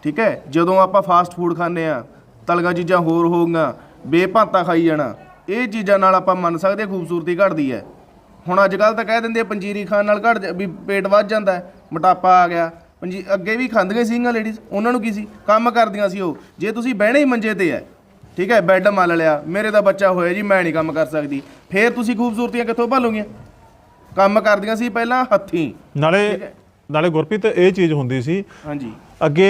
ਠੀਕ ਹੈ? ਜਦੋਂ ਆਪਾਂ ਫਾਸਟ ਫੂਡ ਖਾਂਦੇ ਆ ਤਲਗਾ ਚੀਜ਼ਾਂ ਹੋਰ ਹੋ ਗਈਆਂ ਬੇਭਾਂਤਾ ਖਾਈ ਜਾਣਾ ਇਹ ਚੀਜ਼ਾਂ ਨਾਲ ਆਪਾਂ ਮੰਨ ਸਕਦੇ ਹਾਂ ਖੂਬਸੂਰਤੀ ਘਟਦੀ ਹੈ। ਹੁਣ ਅੱਜ ਕੱਲ ਤਾਂ ਕਹਿ ਦਿੰਦੇ ਆ ਪੰਜੀਰੀ ਖਾਣ ਨਾਲ ਘਟ ਵੀ ਪੇਟ ਵੱਧ ਜਾਂਦਾ ਹੈ ਮੋਟਾਪਾ ਆ ਗਿਆ ਪੰਜੀ ਅੱਗੇ ਵੀ ਖਾਂਦੀਆਂ ਸੀਗੀਆਂ ਲੇਡੀਜ਼ ਉਹਨਾਂ ਨੂੰ ਕੀ ਸੀ? ਕੰਮ ਕਰਦੀਆਂ ਸੀ ਉਹ। ਜੇ ਤੁਸੀਂ ਬਹਿਣੇ ਹੀ ਮੰਜੇ ਤੇ ਹੈ ਠੀਕ ਹੈ ਬੈੱਡ ਮਲ ਲਿਆ ਮੇਰੇ ਦਾ ਬੱਚਾ ਹੋਇਆ ਜੀ ਮੈਂ ਨਹੀਂ ਕੰਮ ਕਰ ਸਕਦੀ। ਫੇਰ ਤੁਸੀਂ ਖੂਬਸੂਰਤੀਆਂ ਕਿੱਥੋਂ ਭਾਲੋਗੇ ਕੰਮ ਕਰਦੀਆਂ ਸੀ ਪਹਿਲਾਂ ਹੱਥੀਂ। ਨਾਲੇ ਨਾਲੇ ਗੁਰਪ੍ਰੀਤ ਇਹ ਚੀਜ਼ ਹੁੰਦੀ ਸੀ ਹਾਂਜੀ। ਅੱਗੇ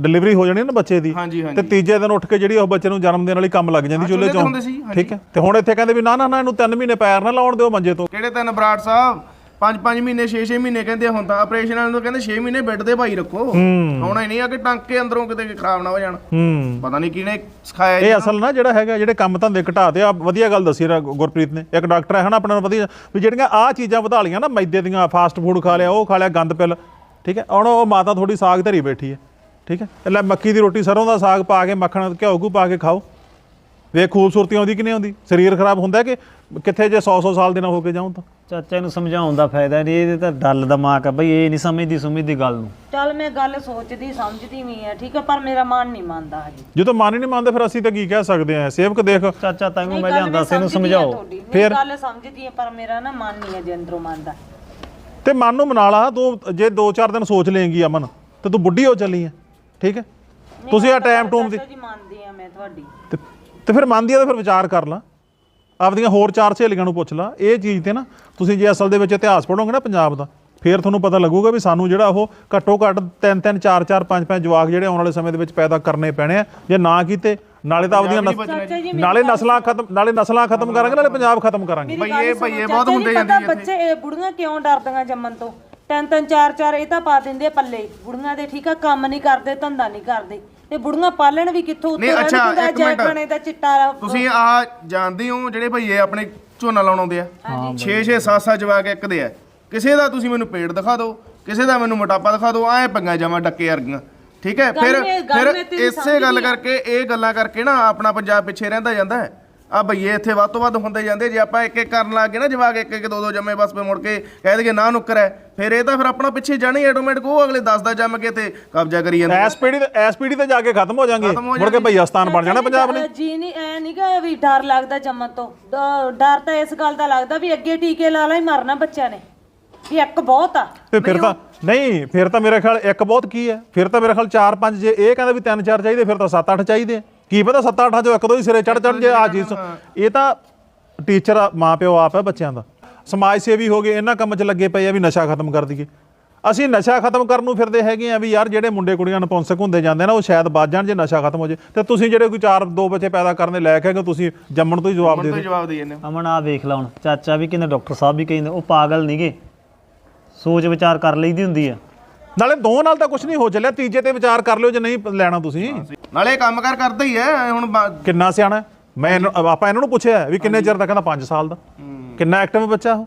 ਡਿਲੀਵਰੀ ਹੋ ਜਾਣੀ ਨਾ ਬੱਚੇ ਦੀ ਹਾਂਜੀ, ਤੇ। ਤੀਜੇ ਦਿਨ ਉੱਠ ਕੇ ਜਿਹੜੀ ਉਹ ਬੱਚੇ ਨੂੰ ਜਨਮ ਦੇਣ ਵਾਲੀ ਕੰਮ ਲੱਗ ਜਾਂਦੀ ਹਾਂ, ਚੁੱਲ੍ਹੇ ਚੁੱਲ੍ਹੇ ਤੇ ਚੋਂ। ਹੁੰਦੇ ਸੀ, ਹਾਂਜੀ। ਠੀਕ ਹੈ ਤੇ ਹੁਣ ਇੱਥੇ ਕਹਿੰਦੇ ਵੀ ਨਾ ਨਾ ਨਾ ਇਹਨੂੰ 3 ਮਹੀਨੇ ਪੈਰ ਨਾ ਲਾਉਣ ਦਿਓ ਮੰਜੇ ਤੋਂ। ਕਿਹੜੇ ਤਿੰਨ ਬਰਾੜ ਸਾਹਿਬ? 5-5 ਮਹੀਨੇ 6-6 ਮਹੀਨੇ ਕਹਿੰਦੇ ਹੁਣ ਤਾਂ ਆਪਰੇਸ਼ਨ ਵਾਲੇ ਨੂੰ ਕਹਿੰਦੇ 6 ਮਹੀਨੇ ਬੈੱਡ ਤੇ ਭਾਈ ਰੱਖੋ। ਹੁਣ ਇਹ ਨਹੀਂ ਆ ਕਿ ਟਾਂਕੇ ਅੰਦਰੋਂ ਕਿਤੇ ਖਰਾਬ ਨਾ ਹੋ ਜਾਣ। ਹੂੰ। ਪਤਾ ਨਹੀਂ ਕਿਹਨੇ ਸਿਖਾਇਆ ਇਹ। ਅਸਲ ਨਾ ਜਿਹੜਾ ਹੈਗਾ ਜਿਹੜੇ ਕੰਮ ਧੰਦੇ ਘਟਾ ਤੇ ਆ ਵਧੀਆ ਗੱਲ ਦੱਸੀ ਰਾ ਗੁਰਪ੍ਰੀਤ ਨੇ। ਇੱਕ ਡਾਕਟਰ ਹੈ ਹਨਾ ਆਪਣਾ ਵਧੀਆ ਵੀ ਜਿਹੜੀਆਂ ਆ ਚੀਜ਼ਾਂ ਵਧਾ ਲੀਆਂ ਨਾ ਮੈਦੇ ਦੀਆਂ ਫਾਸਟ ਫੂਡ ਖਾ ਲਿਆ ਉਹ ਖਾ ਲਿਆ ਗੰਦ ਪਿਲ। ਠੀਕ ਹੈ? ਹੁਣ ਉਹ ਮਾਤਾ ਥੋੜੀ ਸਾਗ ਧਰੀ ਬੈਠੀ ਹੈ। ਠੀਕ ਹੈ? ਲੈ ਮੱਕੀ ਦੀ ਰੋਟੀ ਸਰੋਂ ਦਾ ਸਾਗ ਪਾ ਕੇ ਮੱਖਣ ਘਿਓ ਘੂ ਪਾ ਕੇ ਖਾਓ। ਵੇਖ ਖੂਬਸੂਰਤੀ ਆਉਂਦੀ ਕਿ ਨਹੀਂ ਆਉਂਦੀ? ਸਰੀਰ ਖਰਾਬ ਹੁੰਦਾ ਕਿ ਕਿੱਥੇ ਜੇ 100 100 ਸਾਲ ਦੇ ਨਾ ਹੋ ਕੇ ਜਾਉਂ ਤਾਂ? ਚਾਚਾ ਨੂੰ ਸਮਝਾਉਣ ਦਾ ਫਾਇਦਾ ਨਹੀਂ ਇਹਦੇ ਤਾਂ ਡੱਲ ਦਿਮਾਗ ਆ ਬਈ ਇਹ ਨਹੀਂ ਸਮਝਦੀ ਸੁਮਝਦੀ ਗੱਲ ਨੂੰ। ਚੱਲ ਮੈਂ ਗੱਲ ਸੋਚਦੀ ਸਮਝਦੀ ਵੀ ਆ ਠੀਕ ਆ ਪਰ ਮੇਰਾ ਮਨ ਨਹੀਂ ਮੰਨਦਾ ਹਜੇ। ਜਦੋਂ ਮਨ ਹੀ ਨਹੀਂ ਮੰਨਦੇ ਫਿਰ ਅਸੀਂ ਤਾਂ ਕੀ ਕਹਿ ਸਕਦੇ ਆ? ਸੇਵਕ ਦੇਖ। ਚਾਚਾ ਤੈਨੂੰ ਮੈਂ ਲਿਆਂਦਾ ਸੀ ਇਹਨੂੰ ਆ ਸਮਝਾਓ। ਫਿਰ? ਗੱਲ ਸਮਝਦੀ ਆ ਪਰ ਮੇਰਾ ਨਾ ਮਨ ਨਹੀਂ ਅਜੇ ਅੰਦਰੋਂ ਮੰਨਦਾ। ਤੇ ਮਨ ਨੂੰ ਮਨਾ ਲਾ ਤੂੰ ਜੇ 2-4 ਦਿਨ ਸੋਚ ਲੇਂਗੀ ਅਮਨ ਤੇ ਤੂੰ ਬੁੱਢੀ ਹੋ ਚੱਲੀ ਹੈ ਠੀਕ ਹੈ ਤੁਸੀਂ ਆ ਟਾਈਮ ਟੂਮ ਦੀ ਚਾਚਾ ਜੀ ਮੰਨਦੀ ਆ ਮੈਂ ਤੁਹਾਡੀ। ਤੇ ਫਿਰ ਮੰਨਦੀ ਆ ਤਾਂ ਫਿਰ ਵਿਚਾਰ ਕਰ ਲਾ। ਆਪਦੀਆਂ ਹੋਰ ਚਾਰ ਸਹੇਲੀਆਂ ਨੂੰ ਪੁੱਛ ਲਾ। ਇਹ ਚੀਜ਼ ਤੇ ਨਾ ਤੁਸੀਂ ਜੇ ਅਸਲ ਦੇ ਵਿੱਚ ਇਤਿਹਾਸ ਪੜ੍ਹੋਗੇ ਨਾ ਪੰਜਾਬ ਦਾ ਫਿਰ ਤੁਹਾਨੂੰ ਪਤਾ ਲੱਗੂਗਾ ਵੀ ਸਾਨੂੰ ਜਿਹੜਾ ਉਹ ਘੱਟੋ ਘੱਟ ਤਿੰਨ ਤਿੰਨ ਚਾਰ ਚਾਰ ਪੰਜ ਪੰਜ ਜਵਾਕ ਜਿਹੜੇ ਆਉਣ ਵਾਲੇ ਸਮੇਂ ਦੇ ਵਿੱਚ ਪੈਦਾ ਕਰਨੇ ਪੈਣੇ ਆ ਜੇ ਨਾ ਕੀਤੇ ਨਾਲੇ ਤਾਂ ਆਪਦੀਆਂ ਨਾਲੇ ਨਸਲਾਂ ਖਤਮ ਨਾਲੇ ਨਸਲਾਂ ਖਤਮ ਕਰਾਂਗੇ ਨਾਲੇ ਪੰਜਾਬ ਖਤਮ ਕਰਾਂਗੇ। ਭਈਏ ਭਈਏ ਬਹੁਤ ਹੁੰਦੇ ਜਾਂਦੇ ਜਾਂਦੇ ਬੱਚੇ ਇਹ ਬੁੜੀਆਂ ਕਿਉਂ ਡਰਦੀਆਂ ਜੰਮਣ ਤੋਂ? ਤਿੰਨ ਤਿੰਨ ਚਾਰ ਚਾਰ ਇਹ ਤਾਂ ਪਾ ਦਿੰਦੇ ਆ ਪੱਲੇ। ਬੁੜੀਆਂ ਦੇ ਠੀਕ ਆ ਕੰਮ ਨਹੀਂ ਕਰਦੇ ਧੰਦਾ ਨਹੀਂ ਕਰਦੇ। ਤੇ ਬੁੜੀਆਂ ਪਾਲਣ ਵੀ ਕਿੱਥੋਂ ਨਹੀਂ, ਉੱਤੋਂ ਅੱਛਾ, ਰਹਿੰਦਾ ਇੱਕ ਮਿੰਟ। ਦਾ ਚਿੱਟਾ ਤੁਸੀਂ ਆ ਜਾਣਦੇ ਹੋ ਜਿਹੜੇ ਭਈਏ ਆਪਣੇ ਝੋਨਾ ਲਾਉਣ ਆਉਂਦੇ ਆ? 6 6 7 7 ਜਵਾਕ ਇੱਕ ਦੇ ਆ। ਕਿਸੇ ਦਾ ਤੁਸੀਂ ਮੈਨੂੰ ਪੇਟ ਦਿਖਾ ਦਿਓ ਕਿਸੇ ਦਾ ਮੈਨੂੰ ਮੋਟਾਪਾ ਦਿਖਾ ਦਿਓ ਐ ਪੰਗਾ ਜਾਵਾਂ ਡੱਕੇ ਵਰਗੀਆਂ। ਠੀਕ ਹੈ ਫਿਰ ਫਿਰ ਇਸੇ ਗੱਲ ਕਰਕੇ ਇਹ ਗੱਲਾਂ ਕਰਕੇ ਨਾ ਆਪਣਾ ਪੰਜਾਬ ਪਿੱਛੇ ਰਹਿੰਦਾ ਜਾਂਦਾ ਹੈ। ਆ ਭਈਏ ਇੱਥੇ ਵੱਧ ਤੋਂ ਵੱਧ ਹੁੰਦੇ ਜਾਂਦੇ। ਜੇ ਆਪਾਂ ਇੱਕ ਇੱਕ ਕਰਨ ਲੱਗ ਗਏ ਨਾ ਜਵਾਕ ਇੱਕ ਇੱਕ ਦੋ ਦੋ ਜੰਮੇ ਬਸ ਫੇ ਮੁੜ ਕੇ ਕਹਿ ਦੇਗੇ ਨਾ ਨੁੱਕਰ ਹੈ। ਫਿਰ ਇਹ ਤਾਂ ਫਿਰ ਆਪਣਾ ਪਿੱਛੇ ਜਾਣੀ ਆਟੋਮੈਟਿਕ ਉਹ ਅਗਲੇ 10 ਦਾ ਜੰਮ ਕੇ ਤੇ ਕਬਜ਼ਾ ਕਰੀ ਜਾਂਦੇ ਐਸ ਪੀੜੀ ਤੇ ਐਸ ਪੀੜੀ ਤੇ ਜਾ ਕੇ ਖਤਮ ਹੋ ਜਾਣਗੇ। ਮੁੜ ਕੇ ਭਈਆ ਸਥਾਨ ਬਣ ਜਾਣਾ ਪੰਜਾਬ ਨੇ ਜੀ ਨਹੀਂ ਐ ਨਹੀਂ ਗਾ ਵੀ ਡਰ ਲੱਗਦਾ ਜੰਮਣ ਤੋਂ। ਡਰ ਤਾਂ ਇਸ ਗੱਲ ਦਾ ਲੱਗਦਾ ਵੀ ਅੱਗੇ ਟੀਕੇ ਲਾ ਲਾ ਹੀ ਮਰਨਾ ਬੱਚਿਆਂ ਨੇ। ਵੀ ਇੱਕ ਬਹੁਤ ਆ। ਤੇ ਫਿਰ ਤਾਂ ਨਹੀਂ ਫਿਰ ਤਾਂ ਮੇਰੇ ਖਿਆਲ ਇੱਕ ਬਹੁਤ ਕੀ ਹੈ? ਫਿਰ ਤਾਂ ਮੇਰੇ ਖਿਆਲ 4 5 ਜੇ ਇਹ ਕਹਿੰਦਾ ਵੀ 3 4 ਚਾਹੀਦੇ ਫਿਰ ਤਾਂ 7 8 ਚਾਹੀਦੇ। ਕੀ ਪਤਾ 7 8 ਚੋਂ ਇੱਕ ਦੋ ਹੀ ਸਿਰੇ ਚੜ ਚੜ ਜੇ ਆ ਚੀਜ਼ ਇਹ ਤਾਂ ਟੀਚਰ ਮਾਂ ਪਿਓ ਆਪ ਹੈ ਬੱਚਿਆਂ ਦਾ। ਸਮਾਜ ਸੇਵੀ ਹੋ ਗਏ ਇਹਨਾਂ ਕੰਮ 'ਚ ਲੱਗੇ ਪਏ ਆ ਵੀ ਨਸ਼ਾ ਖਤਮ ਕਰ ਦਈਏ। ਅਸੀਂ ਨਸ਼ਾ ਖਤਮ ਕਰਨ ਨੂੰ ਫਿਰਦੇ ਹੈਗੇ ਆ ਵੀ ਯਾਰ ਜਿਹੜੇ ਮੁੰਡੇ ਕੁੜੀਆਂ ਨਪੁੰਸਕ ਹੁੰਦੇ ਜਾਂਦੇ ਨਾ ਉਹ ਸ਼ਾਇਦ ਬਚ ਜਾਣ ਜੇ ਨਸ਼ਾ ਖਤਮ ਹੋ ਜੇ। ਤੇ ਤੁਸੀਂ ਜਿਹੜੇ ਕੋਈ ਚਾਰ ਦੋ ਬੱਚੇ ਪੈਦਾ ਕਰਨ ਦੇ ਲਾਇਕ ਹੈਗੇ ਤੁਸੀਂ ਜੰਮਣ ਤੋਂ ਹੀ ਜਵਾਬ ਦੇ ਦਿਓ। ਜਵਾਬ ਦੇ ਜਾਂਦੇ ਹੋ। ਅਮਨ ਆ ਵੇਖ ਲਾ ਹੁਣ ਚਾਚਾ ਵੀ ਕਹਿੰਦੇ ਡਾਕਟਰ ਸਾਹਿਬ ਵੀ ਕਹਿੰਦੇ ਉਹ ਪਾਗਲ ਨਹੀਂਗੇ ਸੋਚ ਵਿਚਾਰ ਕਰ ਲਈਦੀ ਹੁੰਦੀ ਆ। ਨਾਲੇ ਦੋ ਨਾਲ ਤਾਂ ਕੁਝ ਨਹੀਂ ਹੋ ਚੱਲਿਆ ਤੀਜੇ ਤੇ ਵਿਚਾਰ ਕਰ ਲਿਓ ਜੇ ਨਹੀਂ ਲੈਣਾ ਤੁਸੀਂ। ਨਾਲੇ ਇਹ ਕੰਮਕਾਰ ਕਰਦਾ ਹੀ ਹੈ ਹੁਣ ਬ- ਕਿੰਨਾ ਸਿਆਣਾ ਹੈ? ਮੈਂ ਇਹਨੂੰ- ਆਪਾਂ ਇਹਨਾਂ ਨੂੰ ਪੁੱਛਿਆ ਵੀ ਕਿੰਨੇ ਚਿਰ ਦਾ ਕਹਿੰਦਾ 5 ਸਾਲ ਦਾ। ਕਿੰਨਾ ਐਕਟਿਵ ਬੱਚਾ ਉਹ?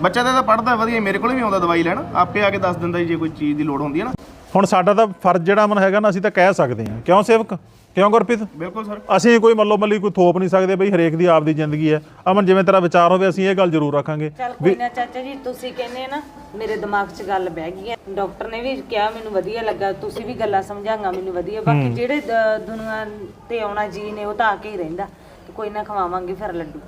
ਬੱਚਾ ਤਾਂ ਪੜਦਾ ਵਧੀਆ ਮੇਰੇ ਕੋਲ ਵੀ ਆਉਂਦਾ ਦਵਾਈ ਲੈਣ। ਆਪੇ ਆ ਕੇ ਦੱਸ ਦਿੰਦਾ ਜੀ ਜੇ ਕੋਈ ਚੀਜ਼ ਦੀ ਲੋੜ ਹੁੰਦੀ ਹੈ ਨਾ। ਹੁਣ ਸਾਡਾ ਤਾਂ ਫਰਜ਼ ਜਿਹੜਾ ਮਨ ਹੈਗਾ ਨਾ ਅਸੀਂ ਤਾਂ ਕਹਿ ਸਕਦੇ ਹਾਂ। ਕਿਉਂ ਸੇਵਕ? ਕਿਉਂ ਗੁਰਪ੍ਰੀਤ? ਬਿਲਕੁਲ ਸਰ। ਅਸੀਂ ਕੋਈ ਮੱਲੋ ਮੱਲੀ ਕੋਈ ਥੋਪ ਨਹੀਂ ਸਕਦੇ ਬਈ ਹਰੇਕ ਦੀ ਆਪਦੀ ਜ਼ਿੰਦਗੀ ਹੈ। ਅਮਨ ਜਿਵੇਂ ਤੇਰਾ ਵਿਚਾਰ ਹੋਵੇ ਅਸੀਂ ਇਹ ਗੱਲ ਜ਼ਰੂਰ ਰੱਖਾਂਗੇ। ਚੱਲ ਕੋਈ ਨਾ ਚਾਚਾ ਜੀ ਤੁਸੀਂ ਕਹਿੰਦੇ ਨਾ ਮੇਰੇ ਦਿਮਾਗ 'ਚ ਗੱਲ ਬਹਿ ਗਈ ਹੈ। ਡਾਕਟਰ ਨੇ ਵੀ ਕਿਹਾ ਮੈਨੂੰ ਵਧੀਆ ਲੱਗਾ। ਤੁਸੀਂ ਵੀ ਗੱਲਾਂ ਸਮਝਾਂਗਾ ਮੈਨੂੰ ਵਧੀਆ। ਬਾਕੀ ਜਿਹੜੇ ਦ- ਦੁਨੀਆ ਤੇ ਆਉਣਾ ਜੀ ਨੇ ਉਹ ਤਾਂ ਆ ਕੇ ਹੀ ਰਹਿੰਦਾ। ਤੇ ਕੋਈ ਨਾ ਖਵਾਵਾਂਗੇ ਫਿਰ ਲੱਡੂ।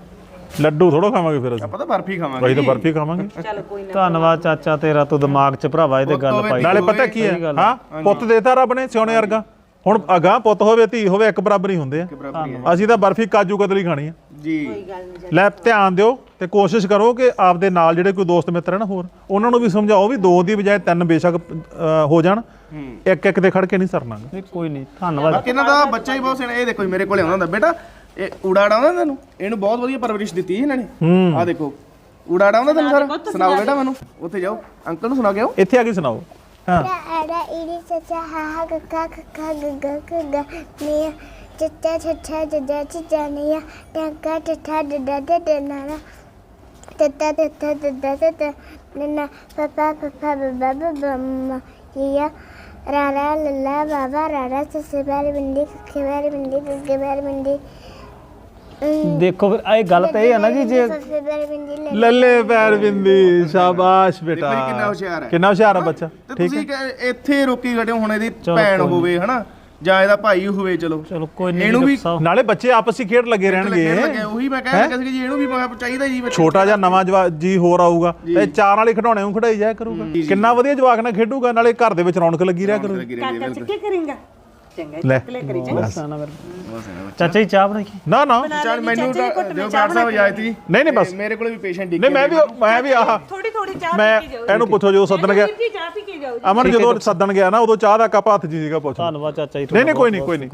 ਲੱਡੂ ਥੋੜੋ ਖਾਵਾਂਗੇ ਫਿਰ ਅਸੀਂ। ਆਪਾਂ ਤਾਂ ਬਰਫੀ ਖਾਵਾਂਗੇ। ਬਾਈ ਤਾਂ ਬਰਫੀ ਖਾਵਾਂਗੇ। ਚੱਲ ਕੋਈ ਨਾ ਧੰਨਵਾਦ ਚਾਚਾ ਤੇਰਾ ਤੂੰ ਦਿਮਾਗ 'ਚ ਭਰਾਵਾ ਇਹਦੇ ਗੱਲ ਪਾਈ। ਨਾਲੇ ਪਤਾ ਕੀ ਹੈ? ਹਾਂ। ਪੁੱਤ ਦੇਤਾ ਰੱਬ ਨੇ ਸਿਉਣੇ ਵਰਗਾ। ਹੁਣ ਅਗਾਹ ਪੁੱਤ ਹੋਵੇ ਧੀ ਹੋਵੇ ਇੱਕ ਬਰਾਬਰ ਹੀ ਹੁੰਦੇ ਆ। ਅਸੀਂ ਤਾਂ ਬਰਫੀ ਕਾਜੂ ਕਤਲੀ ਖਾਣੀ ਆ। ਜੀ। ਲੈ ਧਿਆਨ ਦਿਓ ਤੇ ਕੋਸ਼ਿਸ਼ ਕਰੋ ਕਿ ਆਪਦੇ ਨਾਲ ਜਿਹੜੇ ਕੋਈ ਦੋਸਤ ਮਿੱਤਰ ਹੈ ਨਾ ਹੋਰ ਉਹਨਾਂ ਨੂੰ ਵੀ ਸਮਝਾਓ ਵੀ ਦੋ ਦੀ ਬਜਾਏ ਤਿੰਨ ਬੇਸ਼ੱਕ ਹੋ ਜਾਣ। ਇੱਕ ਇੱਕ ਦੇ ਖੜ ਕੇ ਨਹੀਂ ਸਰਨਾ। ਨਹੀਂ, ਕੋਈ ਨਹੀਂ ਧੰਨਵਾਦ। ਬਾਕੀ ਇਹਨਾਂ ਦਾ ਬੱਚਾ ਹੀ ਬਹੁਤ ਸਿਆਣਾ ਇਹ ਦੇਖੋ ਮੇਰੇ ਕੋਲੇ ਆਉਂਦਾ ਹੁੰਦਾ ਬੇਟਾ ਇਹ ਊੜਾ ਆਉਂਦਾ ਤੈਨੂੰ ਇਹਨੂੰ ਬਹੁਤ ਵਧੀਆ ਪਰਵਰਿਸ਼ ਦਿੱਤੀ ਇਹਨਾਂ ਨੇ। ਆਹ ਦੇਖੋ ਊੜਾ ਆਉਂਦਾ ਤੈਨੂੰ ਸਰ? ਸੁਣਾਓ ਬੇਟਾ ਮੈਨੂੰ। ਉੱਥੇ ਜਾਓ ਅੰਕਲ ਨੂੰ ਸੁਣਾ ਕੇ ਆਓ। ਇੱਥੇ ਆ ਕੇ ਸੁਣਾਓ। 啦啦啦！一粒小小，哈哈，嘎嘎，嘎嘎，嘎嘎，嘎！咩？喳喳喳喳，喳喳喳喳，咩？喳喳喳喳，喳喳喳喳，咩？喳喳喳喳，喳喳喳喳，咩？那那爸爸爸爸爸爸爸爸妈妈，咩？啦啦啦啦，爸爸啦啦，这这这这，这这这这，这这这这。ਦੇਖੋ ਫਿਰ ਇਹ ਗੱਲ ਤਾਂ ਇਹ ਹੈ ਨਾ ਜੀ ਜੇ ਲੱਲੇ ਪੈਰ ਬਿੰਦੀ ਸ਼ਾਬਾਸ਼ ਬੇਟਾ ਦੇਖੋ ਜੀ ਕਿੰਨਾ ਹੁਸ਼ਿਆਰ ਹੈ। ਕਿੰਨਾ ਹੁਸ਼ਿਆਰ ਹੈ ਬੱਚਾ। ਤੇ ਤੁਸੀਂ ਕਿ ਇੱਥੇ ਰੋਕੀ ਗੜੇ ਹੁਣ ਇਹਦੀ ਭੈਣ ਹੋਵੇ ਹਨਾ? ਜਾਂ ਇਹਦਾ ਭਾਈ ਹੋਵੇ ਚਲੋ। ਚਲੋ ਕੋਈ ਨਹੀਂ ਇਹਨੂੰ ਵੀ ਨਾਲੇ ਬੱਚੇ ਆਪਸ ਵਿੱਚ ਖੇਡ ਲੱਗੇ ਰਹਿਣਗੇ। ਲੱਗਿਆ ਉਹੀ ਮੈਂ ਕਹਿ ਲੱਗਾ ਸੀ ਕਿ ਜੀ ਇਹਨੂੰ ਵੀ ਮੈਂ ਕਿਹਾ ਚਾਹੀਦਾ ਜੀ ਬੱਚਾ ਛੋਟਾ ਜਿਹਾ ਨਵਾਂ ਜਵਾ ਜੀ ਹੋਰ ਆਊਗਾ। ਤੇ ਚਾਰ ਵਾਲੇ ਖਿਡੌਣੇ ਨੂੰ ਖੜਾਈ ਜਾਇਆ ਕਰੂਗਾ। ਕਿੰਨਾ ਵਧੀਆ ਜਵਾਕ ਨਾਲ ਖੇਡੂਗਾ ਨਾਲੇ ਘਰ ਦੇ ਵਿੱਚ ਰੌਣਕ ਲੱਗੀ ਰਿਹਾ ਕਰੂਗੀ। ਕਾਕਾ ਚੱਕੇ ਕਰੇਗਾ? ਚੰਗਾ ਲੈ। ਚਾਚਾ ਜੀ ਚਾਹ ਬਣਾਈ? ਨਾ ਨਾ ਚੱਲ ਮੈਨੂੰ ਤਾਂ ਦਿਓ ਡਾਕਟਰ ਸਾਹਿਬ ਇਜਾਜ਼ਤ ਜੀ ਨਹੀਂ ਨਹੀਂ ਬਸ। ਮੇਰੇ ਕੋਲੇ ਵੀ ਪੇਸ਼ੈਂਟ ਨਹੀਂ ਮੈਂ ਵੀ ਮੈਂ ਵੀ ਆਹ ਥੋੜੀ ਥੋੜੀ ਚਾਹ ਮੈਂ ਇਹਨੂੰ ਪੁੱਛੋ ਜਦੋਂ ਸੱਦਣ ਗਿਆ ਜੀ ਚਾਹ ਪੀ ਕੇ ਜਾਓ ਅਮਨ ਜਦੋਂ ਸੱਦਣ ਗਿਆ ਨਾ ਉਦੋਂ ਚਾਹ ਦਾ ਕੱਪ ਹੱਥ 'ਚ ਸੀਗਾ ਪੁੱਛ ਧੰਨਵਾਦ ਚਾਚਾ ਜੀ ਨਹੀਂ ਨਹੀਂ ਕੋਈ ਨਹੀਂ ਕੋਈ ਨਹੀਂ।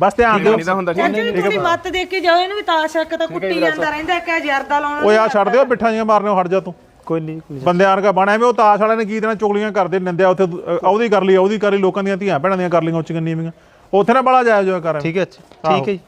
ਬਸ ਧਿਆਨ ਦਿਓ। ਨਹੀਂ ਤਾਂ ਹੁੰਦਾ ਠੀਕ ਚਾਚਾ ਜੀ ਥੋੜੀ ਮੱਤ ਦੇ ਕੇ ਜਾਓ ਇਹਨੂੰ ਵੀ ਤਾਂ ਸ਼ੱਕ ਤਾਂ ਕੁੱਟੀ ਜਾਂਦਾ ਰਹਿੰਦਾ ਕਿ ਜਰਦਾ ਲਾਉਣਾ ਓਏ ਆ ਛੱਡ ਦਿਓ ਬਿੱਠਾਂ ਜੀਆਂ ਮਾਰਨੇ ਹਟ ਜਾ ਤੂੰ। ਕੋਈ ਨਹੀਂ। ਬੰਦਿਆਂ ਵਰਗਾ ਬਣ ਐਵੇਂ ਉਹ ਤਾਸ਼ ਵਾਲਿਆਂ ਨੇ ਕੀ ਦੇਣਾ ਚੁਗਲੀਆਂ ਕਰਦੇ ਨਿੰਦਿਆ ਉੱਥੇ ਉਹਦੀ ਕਰ ਲਈ ਉਹਦੀ ਕਰ ਲਈ ਲੋਕਾਂ ਦੀਆਂ ਧੀਆਂ ਭੈਣਾਂ ਦੀਆਂ ਕਰ ਲਈਆਂ ਉੱਚੀਆਂ ਨੀਵੀਆਂ। ਉੱਥੇ ਨਾ ਬੜਾ ਜਾਇਜ਼ ਹੋਇਆ ਕਰ। ਠੀਕ ਹੈ ਠੀਕ ਹੈ ਜੀ।